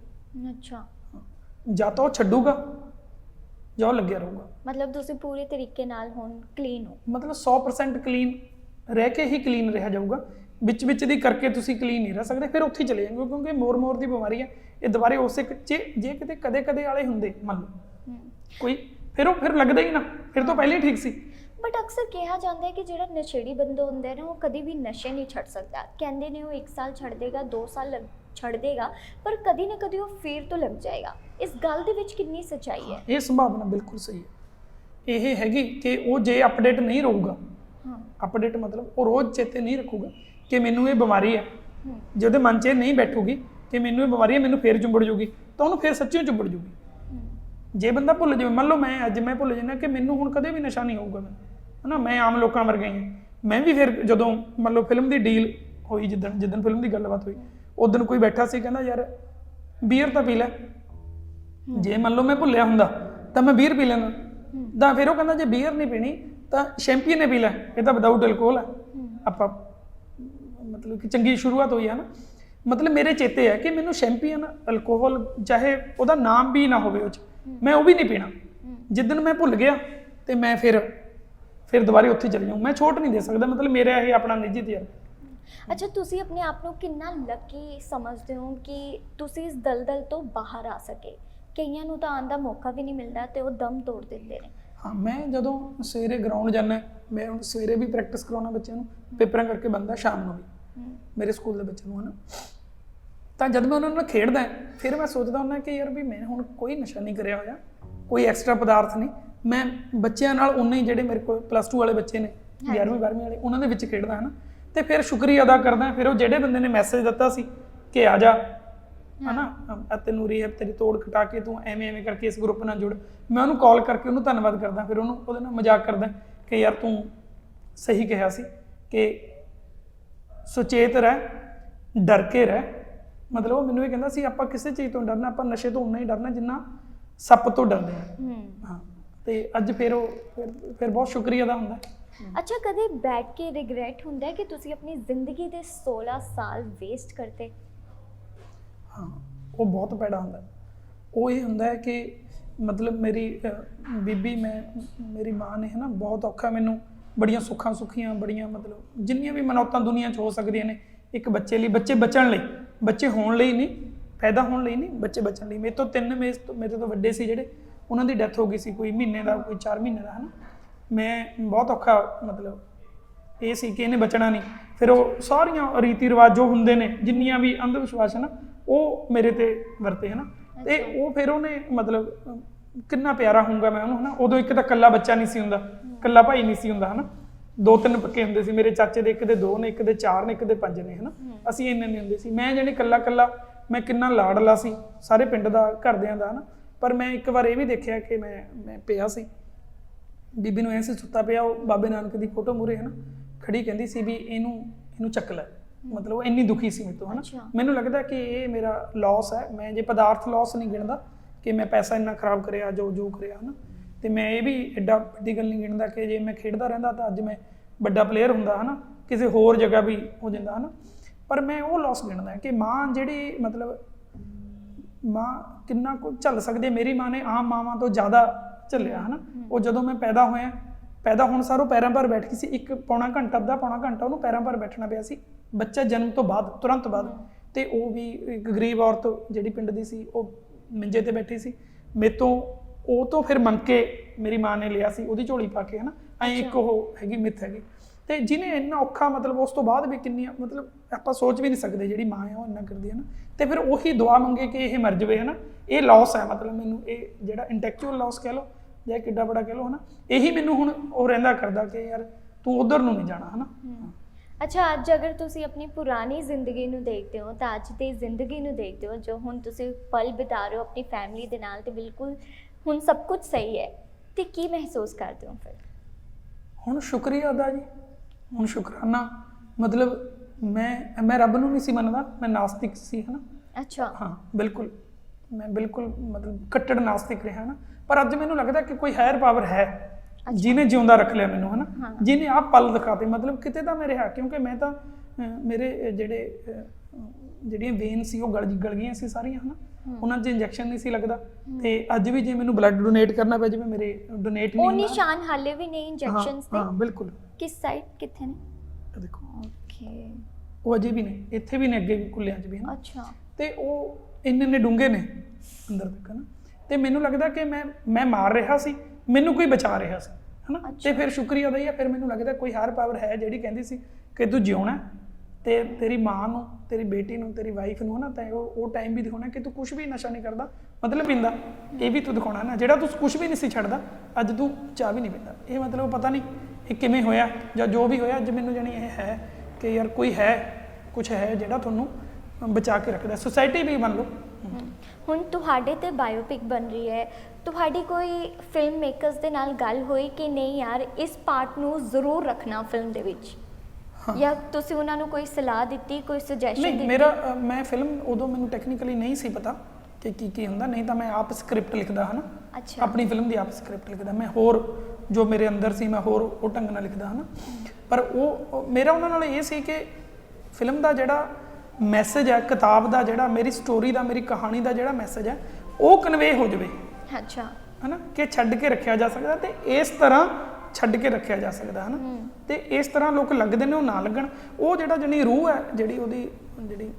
ਅੱਛਾ। ਜਾਂ ਤਾਂ ਉਹ ਛੱਡੂਗਾ ਜਾਂ ਉਹ ਲੱਗਿਆ ਰਹੂਗਾ। ਮਤਲਬ ਤੁਸੀਂ ਪੂਰੇ ਤਰੀਕੇ ਨਾਲ ਹੁਣ ਕਲੀਨ ਹੋ। ਮਤਲਬ 100% ਕਲੀਨ ਰਹਿ ਕੇ ਹੀ ਕਲੀਨ ਰਿਹਾ ਜਾਊਗਾ। ਵਿੱਚ ਵਿੱਚ ਦੀ ਕਰਕੇ ਤੁਸੀਂ ਕਲੀਨ ਨਹੀਂ ਰਹਿ ਸਕਦੇ ਫਿਰ ਉੱਥੇ ਚਲੇ ਜਾਓਗੇ ਕਿਉਂਕਿ ਮੋਰ ਮੋਰ ਦੀ ਬਿਮਾਰੀ ਹੈ ਇਹ ਦੁਬਾਰੇ ਉਸੇ ਜੇ ਜੇ ਕਿਤੇ ਕਦੇ ਕਦੇ ਵਾਲੇ ਹੁੰਦੇ ਮੰਨ ਲਓ। ਕੋਈ ਫਿਰ ਉਹ ਫਿਰ ਲੱਗਦਾ ਹੀ ਨਾ ਫਿਰ ਤਾਂ ਪਹਿਲੇ ਹੀ ਠੀਕ ਸੀ। ਬਟ ਅਕਸਰ ਕਿਹਾ ਜਾਂਦਾ ਹੈ ਕਿ ਜਿਹੜਾ ਨਸ਼ੇੜੀ ਬੰਦਾ ਹੁੰਦਾ ਹੈ ਨਾ ਉਹ ਕਦੀ ਵੀ ਨਸ਼ੇ ਨਹੀਂ ਛੱਡ ਸਕਦਾ। ਕਹਿੰਦੇ ਨੇ ਉਹ 1 ਸਾਲ ਛੱਡ ਦੇਗਾ 2 ਸਾਲ ਛੱਡ ਦੇਗਾ ਪਰ ਕਦੀ ਨਾ ਕਦੀ ਉਹ ਫੇਰ ਤੋਂ ਲੱਗ ਜਾਏਗਾ। ਇਸ ਗੱਲ ਦੇ ਵਿੱਚ ਕਿੰਨੀ ਸੱਚਾਈ ਹੈ? ਇਹ ਸੰਭਾਵਨਾ ਬਿਲਕੁਲ ਸਹੀ ਹੈ। ਇਹ ਹੈਗੀ ਕਿ ਉਹ ਜੇ ਅਪਡੇਟ ਨਹੀਂ ਰਹੂਗਾ ਅਪਡੇਟ ਮਤਲਬ ਉਹ ਰੋਜ਼ ਚੇਤੇ ਨਹੀਂ ਰੱਖੂਗਾ ਕਿ ਮੈਨੂੰ ਇਹ ਬਿਮਾਰੀ ਹੈ। ਜੇ ਉਹਦੇ ਮਨ 'ਚ ਇਹ ਨਹੀਂ ਬੈਠੂਗੀ ਕਿ ਮੈਨੂੰ ਇਹ ਬਿਮਾਰੀ ਹੈ, ਮੈਨੂੰ ਫੇਰ ਚੁੰਬੜ ਜੂਗੀ ਤਾਂ ਉਹਨੂੰ ਫੇਰ ਸੱਚੀ ਚੁੰਬੜ ਜੂਗੀ। ਜੇ ਬੰਦਾ ਭੁੱਲ ਜਾਵੇ, ਮੰਨ ਲਓ ਮੈਂ ਅੱਜ ਮੈਂ ਭੁੱਲ ਜਾਣਾ ਕਿ ਮੈਨੂੰ ਹੁਣ ਕਦੇ ਵੀ ਨਸ਼ਾ ਨਹੀਂ ਹੋਊਗਾ ਮੈਨੂੰ ਹਨਾ? ਮੈਂ ਆਮ ਲੋਕਾਂ ਵਰਗਾ ਹੀ ਹਾਂ। ਮੈਂ ਵੀ ਫਿਰ ਜਦੋਂ ਮੰਨ ਲਓ ਫਿਲਮ ਦੀ ਡੀਲ ਹੋਈ, ਜਿੱਦਣ ਜਿੱਦਣ ਫਿਲਮ ਦੀ ਗੱਲਬਾਤ ਹੋਈ ਉਦੋਂ ਕੋਈ ਬੈਠਾ ਸੀ, ਕਹਿੰਦਾ ਯਾਰ ਬੀਅਰ ਤਾਂ ਪੀ ਲੈ। ਜੇ ਮੰਨ ਲਓ ਮੈਂ ਭੁੱਲਿਆ ਹੁੰਦਾ ਤਾਂ ਮੈਂ ਬੀਅਰ ਪੀ ਲੈਂਦਾ। ਤਾਂ ਫਿਰ ਉਹ ਕਹਿੰਦਾ, ਜੇ ਬੀਅਰ ਨਹੀਂ ਪੀਣੀ ਤਾਂ ਸ਼ੈਂਪੀਅਨ ਨੇ ਪੀ ਲੈ ਇਹ ਤਾਂ ਵਿਦਆਊਟ ਅਲਕੋਹਲ ਹੈ। ਆਪਾਂ ਮਤਲਬ ਕਿ ਚੰਗੀ ਸ਼ੁਰੂਆਤ ਹੋਈ ਹੈ ਨਾ। ਮਤਲਬ ਮੇਰੇ ਚੇਤੇ ਹੈ ਕਿ ਮੈਨੂੰ ਸ਼ੈਂਪੀਅਨ ਅਲਕੋਹਲ ਚਾਹੇ ਉਹਦਾ ਨਾਮ ਵੀ ਨਾ ਹੋਵੇ ਉਹ ਚ ਮੈਂ ਉਹ ਵੀ ਨਹੀਂ ਪੀਣਾ। ਜਿੱਦਣ ਮੈਂ ਭੁੱਲ ਗਿਆ ਤੇ ਮੈਂ ਫਿਰ ਫਿਰ ਦੁਬਾਰੇ ਉੱਥੇ ਚਲੇ ਜਾਊਂ। ਮੈਂ ਛੋਟ ਨਹੀਂ ਦੇ ਸਕਦਾ ਮਤਲਬ ਮੇਰਾ ਇਹ ਆਪਣਾ ਨਿੱਜੀ ਤਜਰਬਾ। ਅੱਛਾ ਤੁਸੀਂ ਆਪਣੇ ਆਪ ਨੂੰ ਕਿੰਨਾ ਲੱਕੀ ਸਮਝਦੇ ਹੋ ਕਿ ਤੁਸੀਂ ਇਸ ਦਲਦਲ ਤੋਂ ਬਾਹਰ ਆ ਸਕੇ? ਕਈਆਂ ਨੂੰ ਤਾਂ ਆਉਣ ਦਾ ਮੌਕਾ ਵੀ ਨਹੀਂ ਮਿਲਦਾ ਤੇ ਉਹ ਦਮ ਤੋੜ ਦਿੰਦੇ ਨੇ। ਹਾਂ ਮੈਂ ਜਦੋਂ ਸਵੇਰੇ ਗਰਾਊਂਡ ਜਾਂਦਾ ਮੈਂ ਹੁਣ ਸਵੇਰੇ ਵੀ ਪ੍ਰੈਕਟਿਸ ਕਰਾਉਣਾ ਬੱਚਿਆਂ ਨੂੰ ਪੇਪਰਾਂ ਕਰਕੇ ਬੰਦਾ ਸ਼ਾਮ ਨੂੰ ਵੀ ਮੇਰੇ ਸਕੂਲ ਦੇ ਬੱਚਿਆਂ ਨੂੰ ਹਨਾ। ਤਾਂ ਜਦ ਮੈਂ ਉਹਨਾਂ ਨਾਲ ਖੇਡਦਾ ਫਿਰ ਮੈਂ ਸੋਚਦਾ ਹੁੰਦਾ ਕਿ ਯਾਰ ਵੀ ਮੈਂ ਹੁਣ ਕੋਈ ਨਸ਼ਾ ਨਹੀਂ ਕਰਿਆ ਹੋਇਆ ਕੋਈ ਐਕਸਟਰਾ ਪਦਾਰਥ ਨਹੀਂ ਮੈਂ ਬੱਚਿਆਂ ਨਾਲ ਉਨੇ ਹੀ ਜਿਹੜੇ ਮੇਰੇ ਕੋਲ ਪਲੱਸ 2 ਵਾਲੇ ਬੱਚੇ ਨੇ 11ਵੀਂ 12ਵੀਂ ਵਾਲੇ ਉਹਨਾਂ ਦੇ ਵਿੱਚ ਖੇਡਦਾ ਹਨਾ। ਤੇ ਫਿਰ ਸ਼ੁਕਰੀਆ ਅਦਾ ਕਰਦਾ ਫਿਰ ਉਹ ਜਿਹੜੇ ਬੰਦੇ ਨੇ ਮੈਸੇਜ ਦਿੱਤਾ ਸੀ ਕਿ ਆ ਜਾ ਹਨਾ? ਆ ਤੈਨੂੰ ਰੀਹਬ ਤੇਰੀ ਤੋੜ ਕਟਾ ਕੇ ਤੂੰ ਐਵੇਂ ਐਵੇਂ ਕਰਕੇ ਇਸ ਗਰੁੱਪ ਨਾਲ ਜੁੜ। ਮੈਂ ਉਹਨੂੰ ਕਾਲ ਕਰਕੇ ਉਹਨੂੰ ਧੰਨਵਾਦ ਕਰਦਾ ਫਿਰ ਉਹਨੂੰ ਉਹਦੇ ਨਾਲ ਮਜ਼ਾਕ ਕਰਦਾ ਕਿ ਯਾਰ ਤੂੰ ਸਹੀ ਕਿਹਾ ਸੀ ਕਿ ਸੁਚੇਤ ਰਹਿ ਡਰ ਕੇ ਰਹਿ। ਮਤਲਬ ਉਹ ਮੈਨੂੰ ਇਹ ਕਹਿੰਦਾ ਸੀ ਆਪਾਂ ਕਿਸੇ ਚੀਜ਼ ਤੋਂ ਡਰਨਾ ਆਪਾਂ ਨਸ਼ੇ ਤੋਂ ਉਨਾ ਹੀ ਡਰਨਾ ਜਿੰਨਾ ਸੱਪ ਤੋਂ ਡਰਦੇ ਹਾਂ। ਤੇ ਅੱਜ ਫਿਰ ਉਹ ਫਿਰ- ਫਿਰ ਬਹੁਤ ਸ਼ੁਕਰੀਆ ਦਾ ਹੁੰਦਾ। ਹੈ। ਅੱਛਾ ਕਦੇ ਬੈਠ ਕੇ ਰਿਗਰੈਟ ਹੁੰਦਾ ਹੈ ਕਿ ਤੁਸੀਂ ਆਪਣੀ ਜ਼ਿੰਦਗੀ ਦੇ 16 ਸਾਲ ਵੇਸਟ ਕਰਤੇ? ਹਾਂ। ਉਹ ਬਹੁਤ ਪੈੜਾ ਹੁੰਦਾ ਉਹ ਇਹ ਹੁੰਦਾ ਹੈ ਕਿ ਮਤਲਬ ਮੇਰੀ ਬੀਬੀ ਮੈਂ, ਮੇਰੀ ਮਾਂ ਨੇ ਹੈ ਨਾ ਬਹੁਤ ਔਖਾ ਮੈਨੂੰ ਬੜੀਆਂ ਸੁੱਖਾਂ ਸੁੱਖੀਆਂ, ਬੜੀਆਂ ਮਤਲਬ ਜਿੰਨੀਆਂ ਵੀ ਮਨੌਤਾਂ ਦੁਨੀਆ 'ਚ ਹੋ ਸਕਦੀਆਂ ਨੇ, ਇੱਕ ਬੱਚੇ ਲਈ, ਬੱਚੇ ਬਚਣ ਲਈ, ਬੱਚੇ ਹੋਣ ਲਈ ਨਹੀਂ, ਪੈਦਾ ਹੋਣ ਲਈ ਨਹੀਂ, ਬੱਚੇ ਬਚਣ ਲਈ। ਮੇਰੇ ਤੋਂ ਤਿੰਨ ਮੇਰੇ ਤੋਂ ਮੇਰੇ ਤੋਂ ਵੱਡੇ ਸੀ ਜਿਹੜੇ, ਉਹਨਾਂ ਦੀ ਡੈਥ ਹੋ ਗਈ ਸੀ, ਕੋਈ ਮਹੀਨੇ ਦਾ, ਕੋਈ 4 ਮਹੀਨੇ ਦਾ ਹੈ ਨਾ ਮੈਂ ਬਹੁਤ ਔਖਾ, ਮਤਲਬ ਇਹ ਸੀ ਕਿ ਇਹਨੇ ਬਚਣਾ ਨਹੀਂ। ਫਿਰ ਉਹ ਸਾਰੀਆਂ ਰੀਤੀ ਰਿਵਾਜ ਜੋ ਹੁੰਦੇ ਨੇ, ਜਿੰਨੀਆਂ ਵੀ ਅੰਧ ਵਿਸ਼ਵਾਸ ਹੈ ਨਾ ਉਹ ਮੇਰੇ ਤੇ ਵਰਤੇ ਹਨਾ? ਤੇ ਉਹ ਫਿਰ ਉਹਨੇ ਮਤਲਬ ਕਿੰਨਾ ਪਿਆਰਾ ਹੋਊਗਾ ਮੈਂ ਉਹਨੂੰ ਹਨਾ? ਉਦੋਂ ਇੱਕ ਤਾਂ ਕੱਲਾ ਬੱਚਾ ਨਹੀਂ ਸੀ ਹੁੰਦਾ ਕੱਲਾ ਭਾਈ ਨਹੀਂ ਸੀ ਹੁੰਦਾ ਹਨਾ? ਦੋ ਤਿੰਨ ਪੱਕੇ ਹੁੰਦੇ ਸੀ ਮੇਰੇ ਚਾਚੇ ਦੇ ਇੱਕ ਦੇ ਦੋ ਨੇ ਇੱਕ ਦੇ ਚਾਰ ਨੇ ਇੱਕ ਦੇ ਪੰਜ ਨੇ ਹਨਾ? ਅਸੀਂ ਇੰਨੇ ਨਹੀਂ ਹੁੰਦੇ ਸੀ। ਮੈਂ ਜਿਹੜੇ ਕੱਲਾ ਕੱਲਾ ਮੈਂ ਕਿੰਨਾ ਲਾਡਲਾ ਸੀ ਸਾਰੇ ਪਿੰਡ ਦਾ ਘਰਦਿਆਂ ਦਾ ਹਨਾ? ਪਰ ਮੈਂ ਇੱਕ ਵਾਰ ਇਹ ਵੀ ਦੇਖਿਆ ਕਿ ਮੈਂ ਮੈਂ ਪਿਆ ਸੀ। ਬੀਬੀ ਨੂੰ ਐਸੇ ਸੁੱਤਾ ਪਿਆ ਉਹ ਬਾਬੇ ਨਾਨਕ ਦੀ ਫੋਟੋ ਮੂਰੇ ਹੈ ਨਾ ਖੜੀ ਕਹਿੰਦੀ ਸੀ ਵੀ ਇਹਨੂੰ ਇਹਨੂੰ ਚੱਕ ਲੈ। ਮਤਲਬ ਉਹ ਇੰਨੀ ਦੁਖੀ ਸੀ ਮੇਰੇ ਤੋਂ ਹਨਾ। ਮੈਨੂੰ ਲੱਗਦਾ ਕਿ ਇਹ ਮੇਰਾ ਲਾਸ ਹੈ। ਮੈਂ ਜੇ ਪਦਾਰਥ ਲਾਸ ਨਹੀਂ ਗਿਣਦਾ ਕਿ ਮੈਂ ਪੈਸਾ ਇੰਨਾ ਖਰਾਬ ਕਰਿਆ ਜੋ ਜੋ ਕਰਿਆ ਹਨਾ? ਤੇ ਮੈਂ ਇਹ ਵੀ ਐਡਾ ਵੱਡੀ ਗੱਲ ਨਹੀਂ ਗਿਣਦਾ ਕਿ ਜੇ ਮੈਂ ਖੇਡਦਾ ਰਹਿੰਦਾ ਤਾਂ ਅੱਜ ਮੈਂ ਵੱਡਾ ਪਲੇਅਰ ਹੁੰਦਾ ਹਨਾ? ਕਿਸੇ ਹੋਰ ਜਗ੍ਹਾ ਵੀ ਹੋ ਜਾਂਦਾ ਹਨਾ? ਪਰ ਮੈਂ ਉਹ ਲਾਸ ਗਿਣਦਾ ਕਿ ਮਾਂ ਜਿਹੜੀ ਮਤਲਬ ਮਾਂ ਕਿੰਨਾ ਕੁ ਝੱਲ ਸਕਦੀ ਮੇਰੀ ਮਾਂ ਨੇ ਆਮ ਮਾਵਾਂ ਤੋਂ ਜ਼ਿਆਦਾ ਝੱਲਿਆ ਹਨਾ? ਉਹ ਜਦੋਂ ਮੈਂ ਪੈਦਾ ਹੋਇਆ ਪੈਦਾ ਹੋਣ ਸਾਰੋਂ ਪੈਰਾਂ 'ਪਰ ਬੈਠ ਗਈ ਸੀ। ਇੱਕ ਪੌਣਾ ਘੰਟਾ ਅੱਧਾ ਪੌਣਾ ਘੰਟਾ ਉਹਨੂੰ ਪੈਰਾਂ 'ਪਰ ਬੈਠਣਾ ਪਿਆ ਸੀ। ਬੱਚਾ ਜਨਮ ਤੋਂ ਬਾਅਦ ਤੁਰੰਤ ਬਾਅਦ ਤੇ ਉਹ ਵੀ ਇੱਕ ਗਰੀਬ ਔਰਤ ਜਿਹੜੀ ਪਿੰਡ ਦੀ ਸੀ ਉਹ ਮੰਜੇ ਤੇ ਬੈਠੀ ਸੀ। ਮੇਰੇ ਤੋਂ ਉਹ ਤੋਂ ਫਿਰ ਮੰਗ ਕੇ ਮੇਰੀ ਮਾਂ ਨੇ ਲਿਆ ਸੀ ਉਹਦੀ ਝੋਲੀ ਪਾ ਕੇ ਹਨਾ? ਐਂ ਇੱਕ ਉਹ ਹੈਗੀ ਮਿੱਥ ਹੈਗੀ। ਤੇ ਜਿਹਨੇ ਇੰਨਾ ਔਖਾ ਮਤਲਬ ਉਸ ਤੋਂ ਬਾਅਦ ਵੀ ਕਿੰਨੀਆਂ ਮਤਲਬ ਆਪਾਂ ਸੋਚ ਵੀ ਨਹੀਂ ਸਕਦੇ ਜਿਹੜੀ ਮਾਂ ਹੈ ਉਹ ਇੰਨਾ ਕਰਦੀ ਹੈ ਨਾ। ਤੇ ਫਿਰ ਉਹੀ ਦੁਆ ਮੰਗੇ ਕਿ ਇਹ ਮਰ ਜਾਵੇ ਹਨਾ? ਇਹ ਲਾਸ ਹੈ ਮਤਲਬ ਮੈਨੂੰ ਇਹ ਜਿਹੜਾ ਇੰਟੈਕਚੁਅਲ ਲਾਸ ਕਹਿ ਲਓ ਜਾਂ ਕਿੱਡਾ ਬੜਾ ਕਹਿ ਲਓ ਹਨਾ ਇਹੀ ਮੈਨੂੰ ਹੁਣ ਉਹ ਰਹਿੰਦਾ ਕਰਦਾ ਕਿ ਯਾਰ ਤੂੰ ਉਧਰ ਨੂੰ ਨਹੀਂ ਜਾਣਾ ਹਨਾ। ਅੱਛਾ ਅੱਜ ਅਗਰ ਤੁਸੀਂ ਆਪਣੀ ਪੁਰਾਣੀ ਜ਼ਿੰਦਗੀ ਨੂੰ ਦੇਖਦੇ ਹੋ ਤਾਂ ਅੱਜ ਦੀ ਜ਼ਿੰਦਗੀ ਨੂੰ ਦੇਖਦੇ ਹੋ ਜੋ ਹੁਣ ਤੁਸੀਂ ਪਲ ਬਿਤਾ ਰਹੇ ਹੋ ਆਪਣੀ ਫੈਮਿਲੀ ਦੇ ਨਾਲ ਤੇ ਬਿਲਕੁਲ ਹੁਣ ਸਭ ਕੁਝ ਸਹੀ ਹੈ ਤੇ ਕੀ ਮਹਿਸੂਸ ਕਰਦੇ ਹੋ ਫਿਰ? ਹੁਣ ਸ਼ੁਕਰੀਆ ਅਦਾ ਜੀ ਹੁਣ ਸ਼ੁਕਰਾਨਾ। ਮਤਲਬ ਮੈਂ ਮੈਂ ਰੱਬ ਨੂੰ ਨਹੀਂ ਸੀ ਮੰਨਦਾ ਮੈਂ ਨਾਸਤਿਕ ਸੀ ਹਨਾ। ਅੱਛਾ। ਹਾਂ ਬਿਲਕੁਲ ਮੈਂ ਬਿਲਕੁਲ ਮਤਲਬ ਕੱਟੜ ਨਾਸਤਿਕ ਰਿਹਾ ਨਾ ਪਰ ਅੱਜ ਮੈਨੂੰ ਲੱਗਦਾ ਕਿ ਕੋਈ ਹਾਇਰ ਪਾਵਰ ਹੈ। ਜਿਹਨੇ ਜਿਉਂਦਾ ਰੱਖ ਲਿਆ ਮੈਨੂੰ ਹਨਾ? ਹਾਂ। ਜਿਹਨੇ ਆਪ ਪਲ ਦਿਖਾਤੇ ਮਤਲਬ ਕਿਤੇ ਤਾਂ ਮੈਂ ਰਿਹਾ ਕਿਉਂਕਿ ਮੈਂ ਤਾਂ ਮੇਰੇ ਜਿਹੜੇ ਜਿਹੜੀਆਂ ਵੇਨ ਸੀ ਉਹ ਗਲ ਗਲ ਗਈਆਂ ਸੀ ਸਾਰੀਆਂ ਹਨਾ? ਉਹਨਾਂ 'ਚ ਇੰਜੈਕਸ਼ਨ ਨਹੀਂ ਸੀ ਲੱਗਦਾ। ਤੇ ਅੱਜ ਵੀ ਜੇ ਮੈਨੂੰ ਬਲੱਡ ਡੋਨੇਟ ਕਰਨਾ ਪੈ ਜਾਵੇ ਮੇਰੇ ਡੋਨੇਟ ਨਹੀਂ ਉਹ। ਨਿਸ਼ਾਨ ਹਾਲੇ ਵੀ ਨਹੀਂ ਇੰਜੈਕਸ਼ਨਸ ਹਾਂ ਦੇ। ਹਾਂ ਬਿਲਕੁਲ। ਕਿਸ ਸਾਈਡ ਕਿੱਥੇ ਨੇ? ਦੇਖੋ। ਓਕੇ ਉਹ ਅਜੇ ਵੀ ਨੇ ਇੱਥੇ ਵੀ ਨੇ ਅੱਗੇ ਵੀ ਕੁੱਲਿਆਂ 'ਚ ਵੀ ਹਨਾ? ਅੱਛਾ। ਤੇ ਉਹ ਇੰਨੇ ਨੇ ਡੂੰਘੇ ਨੇ ਅੰਦਰ ਤੱਕ ਨਾ ਤੇ ਮੈਨੂੰ ਲੱਗਦਾ ਕਿ ਮੈਂ ਮੈਂ ਮਾਰ ਰਿਹਾ ਸੀ ਮੈਨੂੰ ਕੋਈ ਬਚਾ ਰਿਹਾ ਸੀ ਹਨਾ? ਤੇ ਫਿਰ ਸ਼ੁਕਰੀਆ ਅਦਾ ਹੀ ਆ ਫਿਰ ਮੈਨੂੰ ਲੱਗਦਾ ਕੋਈ ਹਾਰ ਪਾਵਰ ਹੈ ਜਿਹੜੀ ਕਹਿੰਦੀ ਸੀ ਕਿ ਤੂੰ ਜਿਉਣਾ ਤੇ ਤੇਰੀ ਮਾਂ ਨੂੰ ਤੇਰੀ ਬੇਟੀ ਨੂੰ ਤੇਰੀ ਵਾਈਫ ਨੂੰ ਹਨਾ ਤਾਂ ਉਹ ਉਹ ਟਾਈਮ ਵੀ ਦਿਖਾਉਣਾ ਕਿ ਤੂੰ ਕੁਝ ਵੀ ਨਸ਼ਾ ਨਹੀਂ ਕਰਦਾ। ਮਤਲਬ ਪੀਂਦਾ ਇਹ ਵੀ ਤੂੰ ਦਿਖਾਉਣਾ ਨਾ ਜਿਹੜਾ ਤੂੰ ਕੁਝ ਵੀ ਨਹੀਂ ਸੀ ਛੱਡਦਾ ਅੱਜ ਤੂੰ ਚਾਹ ਵੀ ਨਹੀਂ ਪੀਂਦਾ। ਇਹ ਮਤਲਬ ਪਤਾ ਨਹੀਂ ਇਹ ਕਿਵੇਂ ਹੋਇਆ ਜਾਂ ਜੋ ਵੀ ਹੋਇਆ ਅੱਜ ਮੈਨੂੰ ਜਾਣੀ ਇਹ ਹੈ ਕਿ ਯਾਰ ਕੋਈ ਹੈ ਕੁਝ ਹੈ ਜਿਹੜਾ ਤੁਹਾਨੂੰ ਬਚਾ ਕੇ ਰੱਖਦਾ ਸੋਸਾਇਟੀ ਵੀ ਮੰਨ ਲਓ। ਹੁਣ ਤੁਹਾਡੇ ਤੇ ਬਾਇਓਪਿਕ ਬਣ ਰਹੀ ਹੈ ਤੁਹਾਡੀ ਕੋਈ ਫਿਲਮ ਮੇਕਰਸ ਦੇ ਨਾਲ ਗੱਲ ਹੋਈ ਕਿ ਨਹੀਂ ਯਾਰ ਇਸ ਪਾਰਟ ਨੂੰ ਜ਼ਰੂਰ ਰੱਖਣਾ ਫਿਲਮ ਦੇ ਵਿੱਚ। ਜਾਂ ਤੁਸੀਂ ਉਹਨਾਂ ਨੂੰ ਕੋਈ ਸਲਾਹ ਦਿੱਤੀ ਕੋਈ ਸੁਜੈਸ਼ਨ ਨਹੀਂ ਦਿੱਤੀ? ਮੇਰਾ ਅ, ਮੈਂ ਫਿਲਮ ਉਦੋਂ ਮੈਨੂੰ ਟੈਕਨੀਕਲੀ ਨਹੀਂ ਸੀ ਪਤਾ ਕਿ ਕੀ ਕੀ ਹੁੰਦਾ ਨਹੀਂ ਤਾਂ ਮੈਂ ਆਪ ਸਕ੍ਰਿਪਟ ਲਿਖਦਾ ਹਨਾ? ਅੱਛਾ। ਆਪਣੀ ਫਿਲਮ ਦੀ ਆਪ ਸਕ੍ਰਿਪਟ ਲਿਖਦਾ। ਮੈਂ ਹੋਰ ਜੋ ਮੇਰੇ ਅੰਦਰ ਸੀ ਮੈਂ ਹੋਰ ਉਹ ਢੰਗ ਨਾਲ ਲਿਖਦਾ ਹਨਾ? ਪਰ ਉਹ- ਮੇਰਾ ਉਹਨਾਂ ਨਾਲ ਇਹ ਸੀ ਕਿ ਫਿਲਮ ਦਾ ਜਿਹੜਾ ਮੈਸੇਜ ਹੈ ਕਿਤਾਬ ਦਾ ਜਿਹੜਾ ਮੇਰੀ ਸਟੋਰੀ ਦਾ ਮੇਰੀ ਕਹਾਣੀ ਦਾ ਜਿਹੜਾ ਮੈਸੇਜ ਹੈ ਉਹ ਕਨਵੇ ਹੋ ਜਾਵੇ। ਅੱਛਾ। ਹਨਾ? ਕਿ ਛੱਡ ਕੇ ਰੱਖਿਆ ਜਾ ਸਕਦਾ ਤੇ ਇਸ ਤਰ੍ਹਾਂ ਛੱਡ ਕੇ ਰੱਖਿਆ ਜਾ ਸਕਦਾ ਹਨਾ? ਤੇ ਇਸ ਤਰ੍ਹਾਂ ਲੋਕ ਲੱਗਦੇ ਨੇ ਉਹ ਨਾ ਲੱਗਣ। ਉਹ ਜਿਹੜਾ ਜਣੀ ਰੂਹ ਹੈ ਜਿਹੜੀ ਉਹਦੀ ਜਿਹੜੀ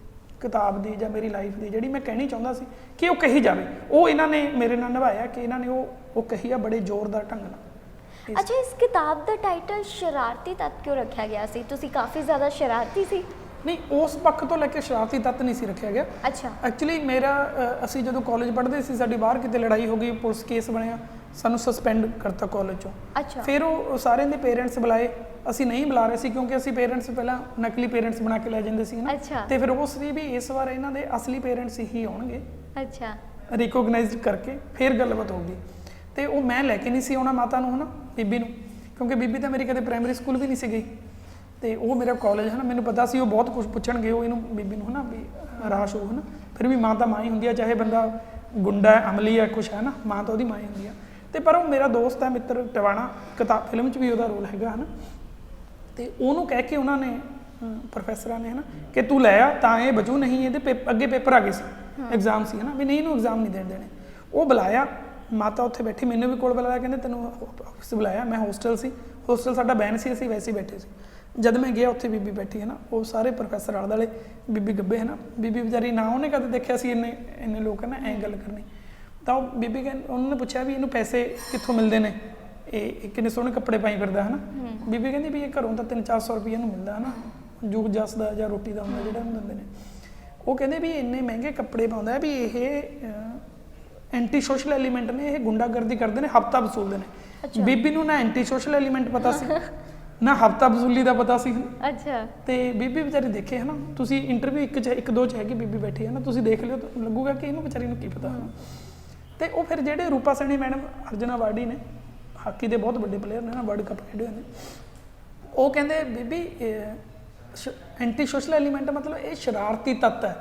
ਕਿਤਾਬ ਦੀ ਜਾਂ ਮੇਰੀ ਲਾਈਫ ਦੀ ਜਿਹੜੀ ਮੈਂ ਕਹਿਣੀ ਚਾਹੁੰਦਾ ਸੀ ਕਿ ਉਹ ਕਹੀ ਜਾਵੇ। ਉਹ ਇਹਨਾਂ ਨੇ ਮੇਰੇ ਨਾਲ ਨਿਭਾਇਆ ਕਿ ਇਹਨਾਂ ਨੇ ਉਹ ਉਹ ਕਹੀ ਆ ਬੜੇ ਜ਼ੋਰਦਾਰ ਢੰਗ ਨਾਲ। ਅੱਛਾ ਇਸ ਕਿਤਾਬ ਦਾ ਟਾਈਟਲ ਸ਼ਰਾਰਤੀ ਤੱਤ ਕਿਉਂ ਰੱਖਿਆ ਗਿਆ ਸੀ? ਤੁਸੀਂ ਕਾਫੀ ਜ਼ਿਆਦਾ ਸ਼ਰਾਰਤੀ ਸੀ। ਨਹੀਂ ਉਸ ਪੱਖ ਤੋਂ ਲੈ ਕੇ ਸ਼ਰਾਰਤੀ ਤੱਤ ਨਹੀਂ ਸੀ ਰੱਖਿਆ ਗਿਆ। ਅੱਛਾ। ਐਕਚੁਅਲੀ ਮੇਰਾ ਅ, ਅਸੀਂ ਜਦੋਂ ਕਾਲਜ ਪੜ੍ਹਦੇ ਸੀ ਸਾਡੀ ਬਾਹਰ ਕਿਤੇ ਲੜਾਈ ਹੋ ਗਈ ਪੁਲਿਸ ਕੇਸ ਬਣਿਆ ਸਾਨੂੰ ਸਸਪੈਂਡ ਕਰਤਾ ਕਾਲਜ ਚੋਂ। ਅੱਛਾ। ਫਿਰ ਉਹ ਸਾਰਿਆਂ ਦੇ ਪੇਰੈਂਟਸ ਬੁਲਾਏ। ਅਸੀਂ ਨਹੀਂ ਬੁਲਾ ਰਹੇ ਸੀ ਕਿਉਂਕਿ ਅਸੀਂ ਪੇਰੈਂਟਸ ਪਹਿਲਾਂ ਨਕਲੀ ਪੇਰੈਂਟਸ ਬਣਾ ਕੇ ਲੈ ਜਾਂਦੇ ਸੀ ਨਾ। ਅੱਛਾ। ਤੇ ਫਿਰ ਉਹ ਸੀ ਵੀ ਇਸ ਵਾਰ ਇਹਨਾਂ ਦੇ ਅਸਲੀ ਪੇਰੈਂਟਸ ਹੀ ਆਉਣਗੇ। ਅੱਛਾ। ਰਿਕੋਗਨਾਈਜ਼ਡ ਕਰਕੇ ਫਿਰ ਗੱਲਬਾਤ ਹੋਊਗੀ ਤੇ ਉਹ ਮੈਂ ਲੈ ਕੇ ਨਹੀਂ ਸੀ ਆਉਣਾ ਮਾਤਾ ਨੂੰ ਹਨਾ ਬੀਬੀ ਨੂੰ। ਕਿਉਂਕਿ ਬੀਬੀ ਤਾਂ ਮੇਰੀ ਕਦੇ ਪ੍ਰਾਇਮਰੀ ਸਕੂਲ ਵੀ ਨਹੀਂ ਸੀ ਗਈ। ਤੇ ਉਹ ਮੇਰਾ ਕਾਲਜ ਹਨਾ ਮੈਨੂੰ ਪਤਾ ਸੀ ਉਹ ਬਹੁਤ ਕੁਝ ਪੁੱਛਣਗੇ ਉਹ ਇਹਨੂੰ ਬੀਬੀ ਨੂੰ ਹਨਾ ਵੀ ਰਾਸ਼ ਹੋ ਹਨਾ। ਫਿਰ ਵੀ ਮਾਂ ਤਾਂ ਮਾਂ ਹੀ ਹੁੰਦੀ ਆ ਚਾਹੇ ਬੰਦਾ ਗੁੰਡਾ ਹੈ ਅਮਲੀ ਹੈ ਕੁਛ ਹੈ ਨਾ ਮਾਂ ਤਾਂ ਉਹਦੀ ਮਾਂ ਹੀ ਹੁੰਦੀ ਆ। ਤੇ ਪਰ ਉਹ ਮੇਰਾ ਦੋਸਤ ਹੈ ਮਿੱਤਰ ਟਵਾਣਾ ਕਿਤਾਬ ਫਿਲਮ 'ਚ ਵੀ ਉਹਦਾ ਰੋਲ ਹੈਗਾ ਹਨਾ। ਤੇ ਉਹਨੂੰ ਕਹਿ ਕੇ ਉਹਨਾਂ ਨੇ ਪ੍ਰੋਫੈਸਰਾਂ ਨੇ ਹਨਾ ਕਿ ਤੂੰ ਲੈ ਆ ਤਾਂ ਇਹ ਬਚੂ ਨਹੀਂ ਇਹਦੇ ਅੱਗੇ ਪੇਪਰ ਆ ਗਏ ਸੀ ਐਗਜ਼ਾਮ ਸੀ ਹਨਾ। ਵੀ ਨਹੀਂ ਇਹਨੂੰ ਐਗਜ਼ਾਮ ਨਹੀਂ ਦੇਣ ਦੇਣੇ। ਉਹ ਬੁਲਾਇਆ ਮਾਤਾ ਉੱਥੇ ਬੈਠੀ ਮੈਨੂੰ ਵੀ ਕੋਲ ਬੁਲਾਇਆ ਕਹਿੰਦੇ ਤੈਨੂੰ ਆਫਿਸ ਬੁਲਾਇਆ ਮੈਂ ਹੋਸਟਲ ਸੀ। ਹੋਸਟਲ ਸਾਡਾ ਬੈਨ ਸੀ ਅਸੀਂ ਵੈਸੇ ਹੀ ਬੈਠੇ ਸੀ। ਜਦ ਮੈਂ ਗਿਆ ਉੱਥੇ ਬੀਬੀ ਬੈਠੀ ਹੈ ਨਾ ਉਹ ਸਾਰੇ ਪ੍ਰੋਫੈਸਰ ਆਲੇ ਦੁਆਲੇ ਬੀਬੀ ਗੱਬੇ ਹੈ ਨਾ ਬੀਬੀ ਵਿਚਾਰੀ ਨਾ ਉਹਨੇ ਕਦੇ ਦੇਖਿਆ ਸੀ ਇੰਨੇ ਇੰਨੇ ਲੋਕ ਹੈ ਨਾ ਐਂ ਗੱਲ ਕਰਨੀ। ਤਾਂ ਉਹ ਬੀਬੀ ਕਹਿੰਦੀ ਉਹਨਾਂ ਨੇ ਪੁੱਛਿਆ ਵੀ ਇਹਨੂੰ ਪੈਸੇ ਕਿੱਥੋਂ ਮਿਲਦੇ ਨੇ? ਇਹ ਕਿੰਨੇ ਸੋਹਣੇ ਕੱਪੜੇ ਪਾਈ ਫਿਰਦਾ ਹੈ ਨਾ। ਬੀਬੀ ਕਹਿੰਦੀ ਵੀ ਇਹ ਘਰੋਂ ਤਾਂ 3-400 ਰੁਪਏ ਨੂੰ ਮਿਲਦਾ ਹੈ ਨਾ। ਜੂਗ ਜਸ ਦਾ ਜਾਂ ਰੋਟੀ ਦਾ ਹੁੰਦਾ ਜਿਹੜਾ ਉਹਨੂੰ ਦਿੰਦੇ ਨੇ। ਉਹ ਕਹਿੰਦੇ ਵੀ ਇੰਨੇ ਮਹਿੰਗੇ ਕੱਪੜੇ ਪਾਉਂਦਾ ਵੀ ਇਹ ਐਂਟੀ ਸੋਸ਼ਲ ਐਲੀਮੈਂਟ ਨੇ ਇਹ ਗੁੰਡਾਗਰਦੀ ਕਰਦੇ ਨੇ ਹਫਤਾ ਵਸੂਲਦੇ ਨੇ। ਬੀਬੀ ਨੂੰ ਨਾ ਐਂਟੀ ਸੋਸ਼ਲ ਐਲੀਮੈਂਟ ਪਤਾ ਸੀ। (laughs) ਨਾ ਹਫਤਾ ਵਸੂਲੀ ਦਾ ਪਤਾ ਸੀ। ਅੱਛਾ। ਤੇ ਬੀਬੀ ਵਿਚਾਰੀ ਦੇਖੇ ਹੈ ਨਾ ਤੁਸੀਂ ਇੰਟਰਵਿਊ ਇੱਕ ਚ ਇੱਕ ਦੋ ਚ ਹੈਗੀ ਬੀਬੀ ਬੈਠੀ ਹੈ ਨਾ ਤੁਸੀਂ ਦੇਖ ਲਿਓ ਤਾਂ ਲੱਗੂਗਾ ਕਿ ਇਹਨੂੰ ਵਿਚਾਰੀ ਨੂੰ ਕੀ ਪਤਾ। ਹੈ ਤੇ ਉਹ ਫਿਰ ਜਿਹੜੇ ਰੂਪਾ ਸੈਣੀ ਮੈਡਮ ਅਰਜਨਾ ਵਾਰਡੀ ਨੇ ਹਾਕੀ ਦੇ ਬਹੁਤ ਵੱਡੇ ਪਲੇਅਰ ਨੇ ਨਾ ਵਰਲਡ ਕੱਪ ਖੇਡੇ ਹੋਏ ਨੇ। ਉਹ ਕਹਿੰਦੇ ਬੀਬੀ ਐਂਟੀ ਸੋਸ਼ਲ ਐਲੀਮੈਂਟ ਮਤਲਬ ਇਹ ਸ਼ਰਾਰਤੀ ਤੱਤ ਹੈ।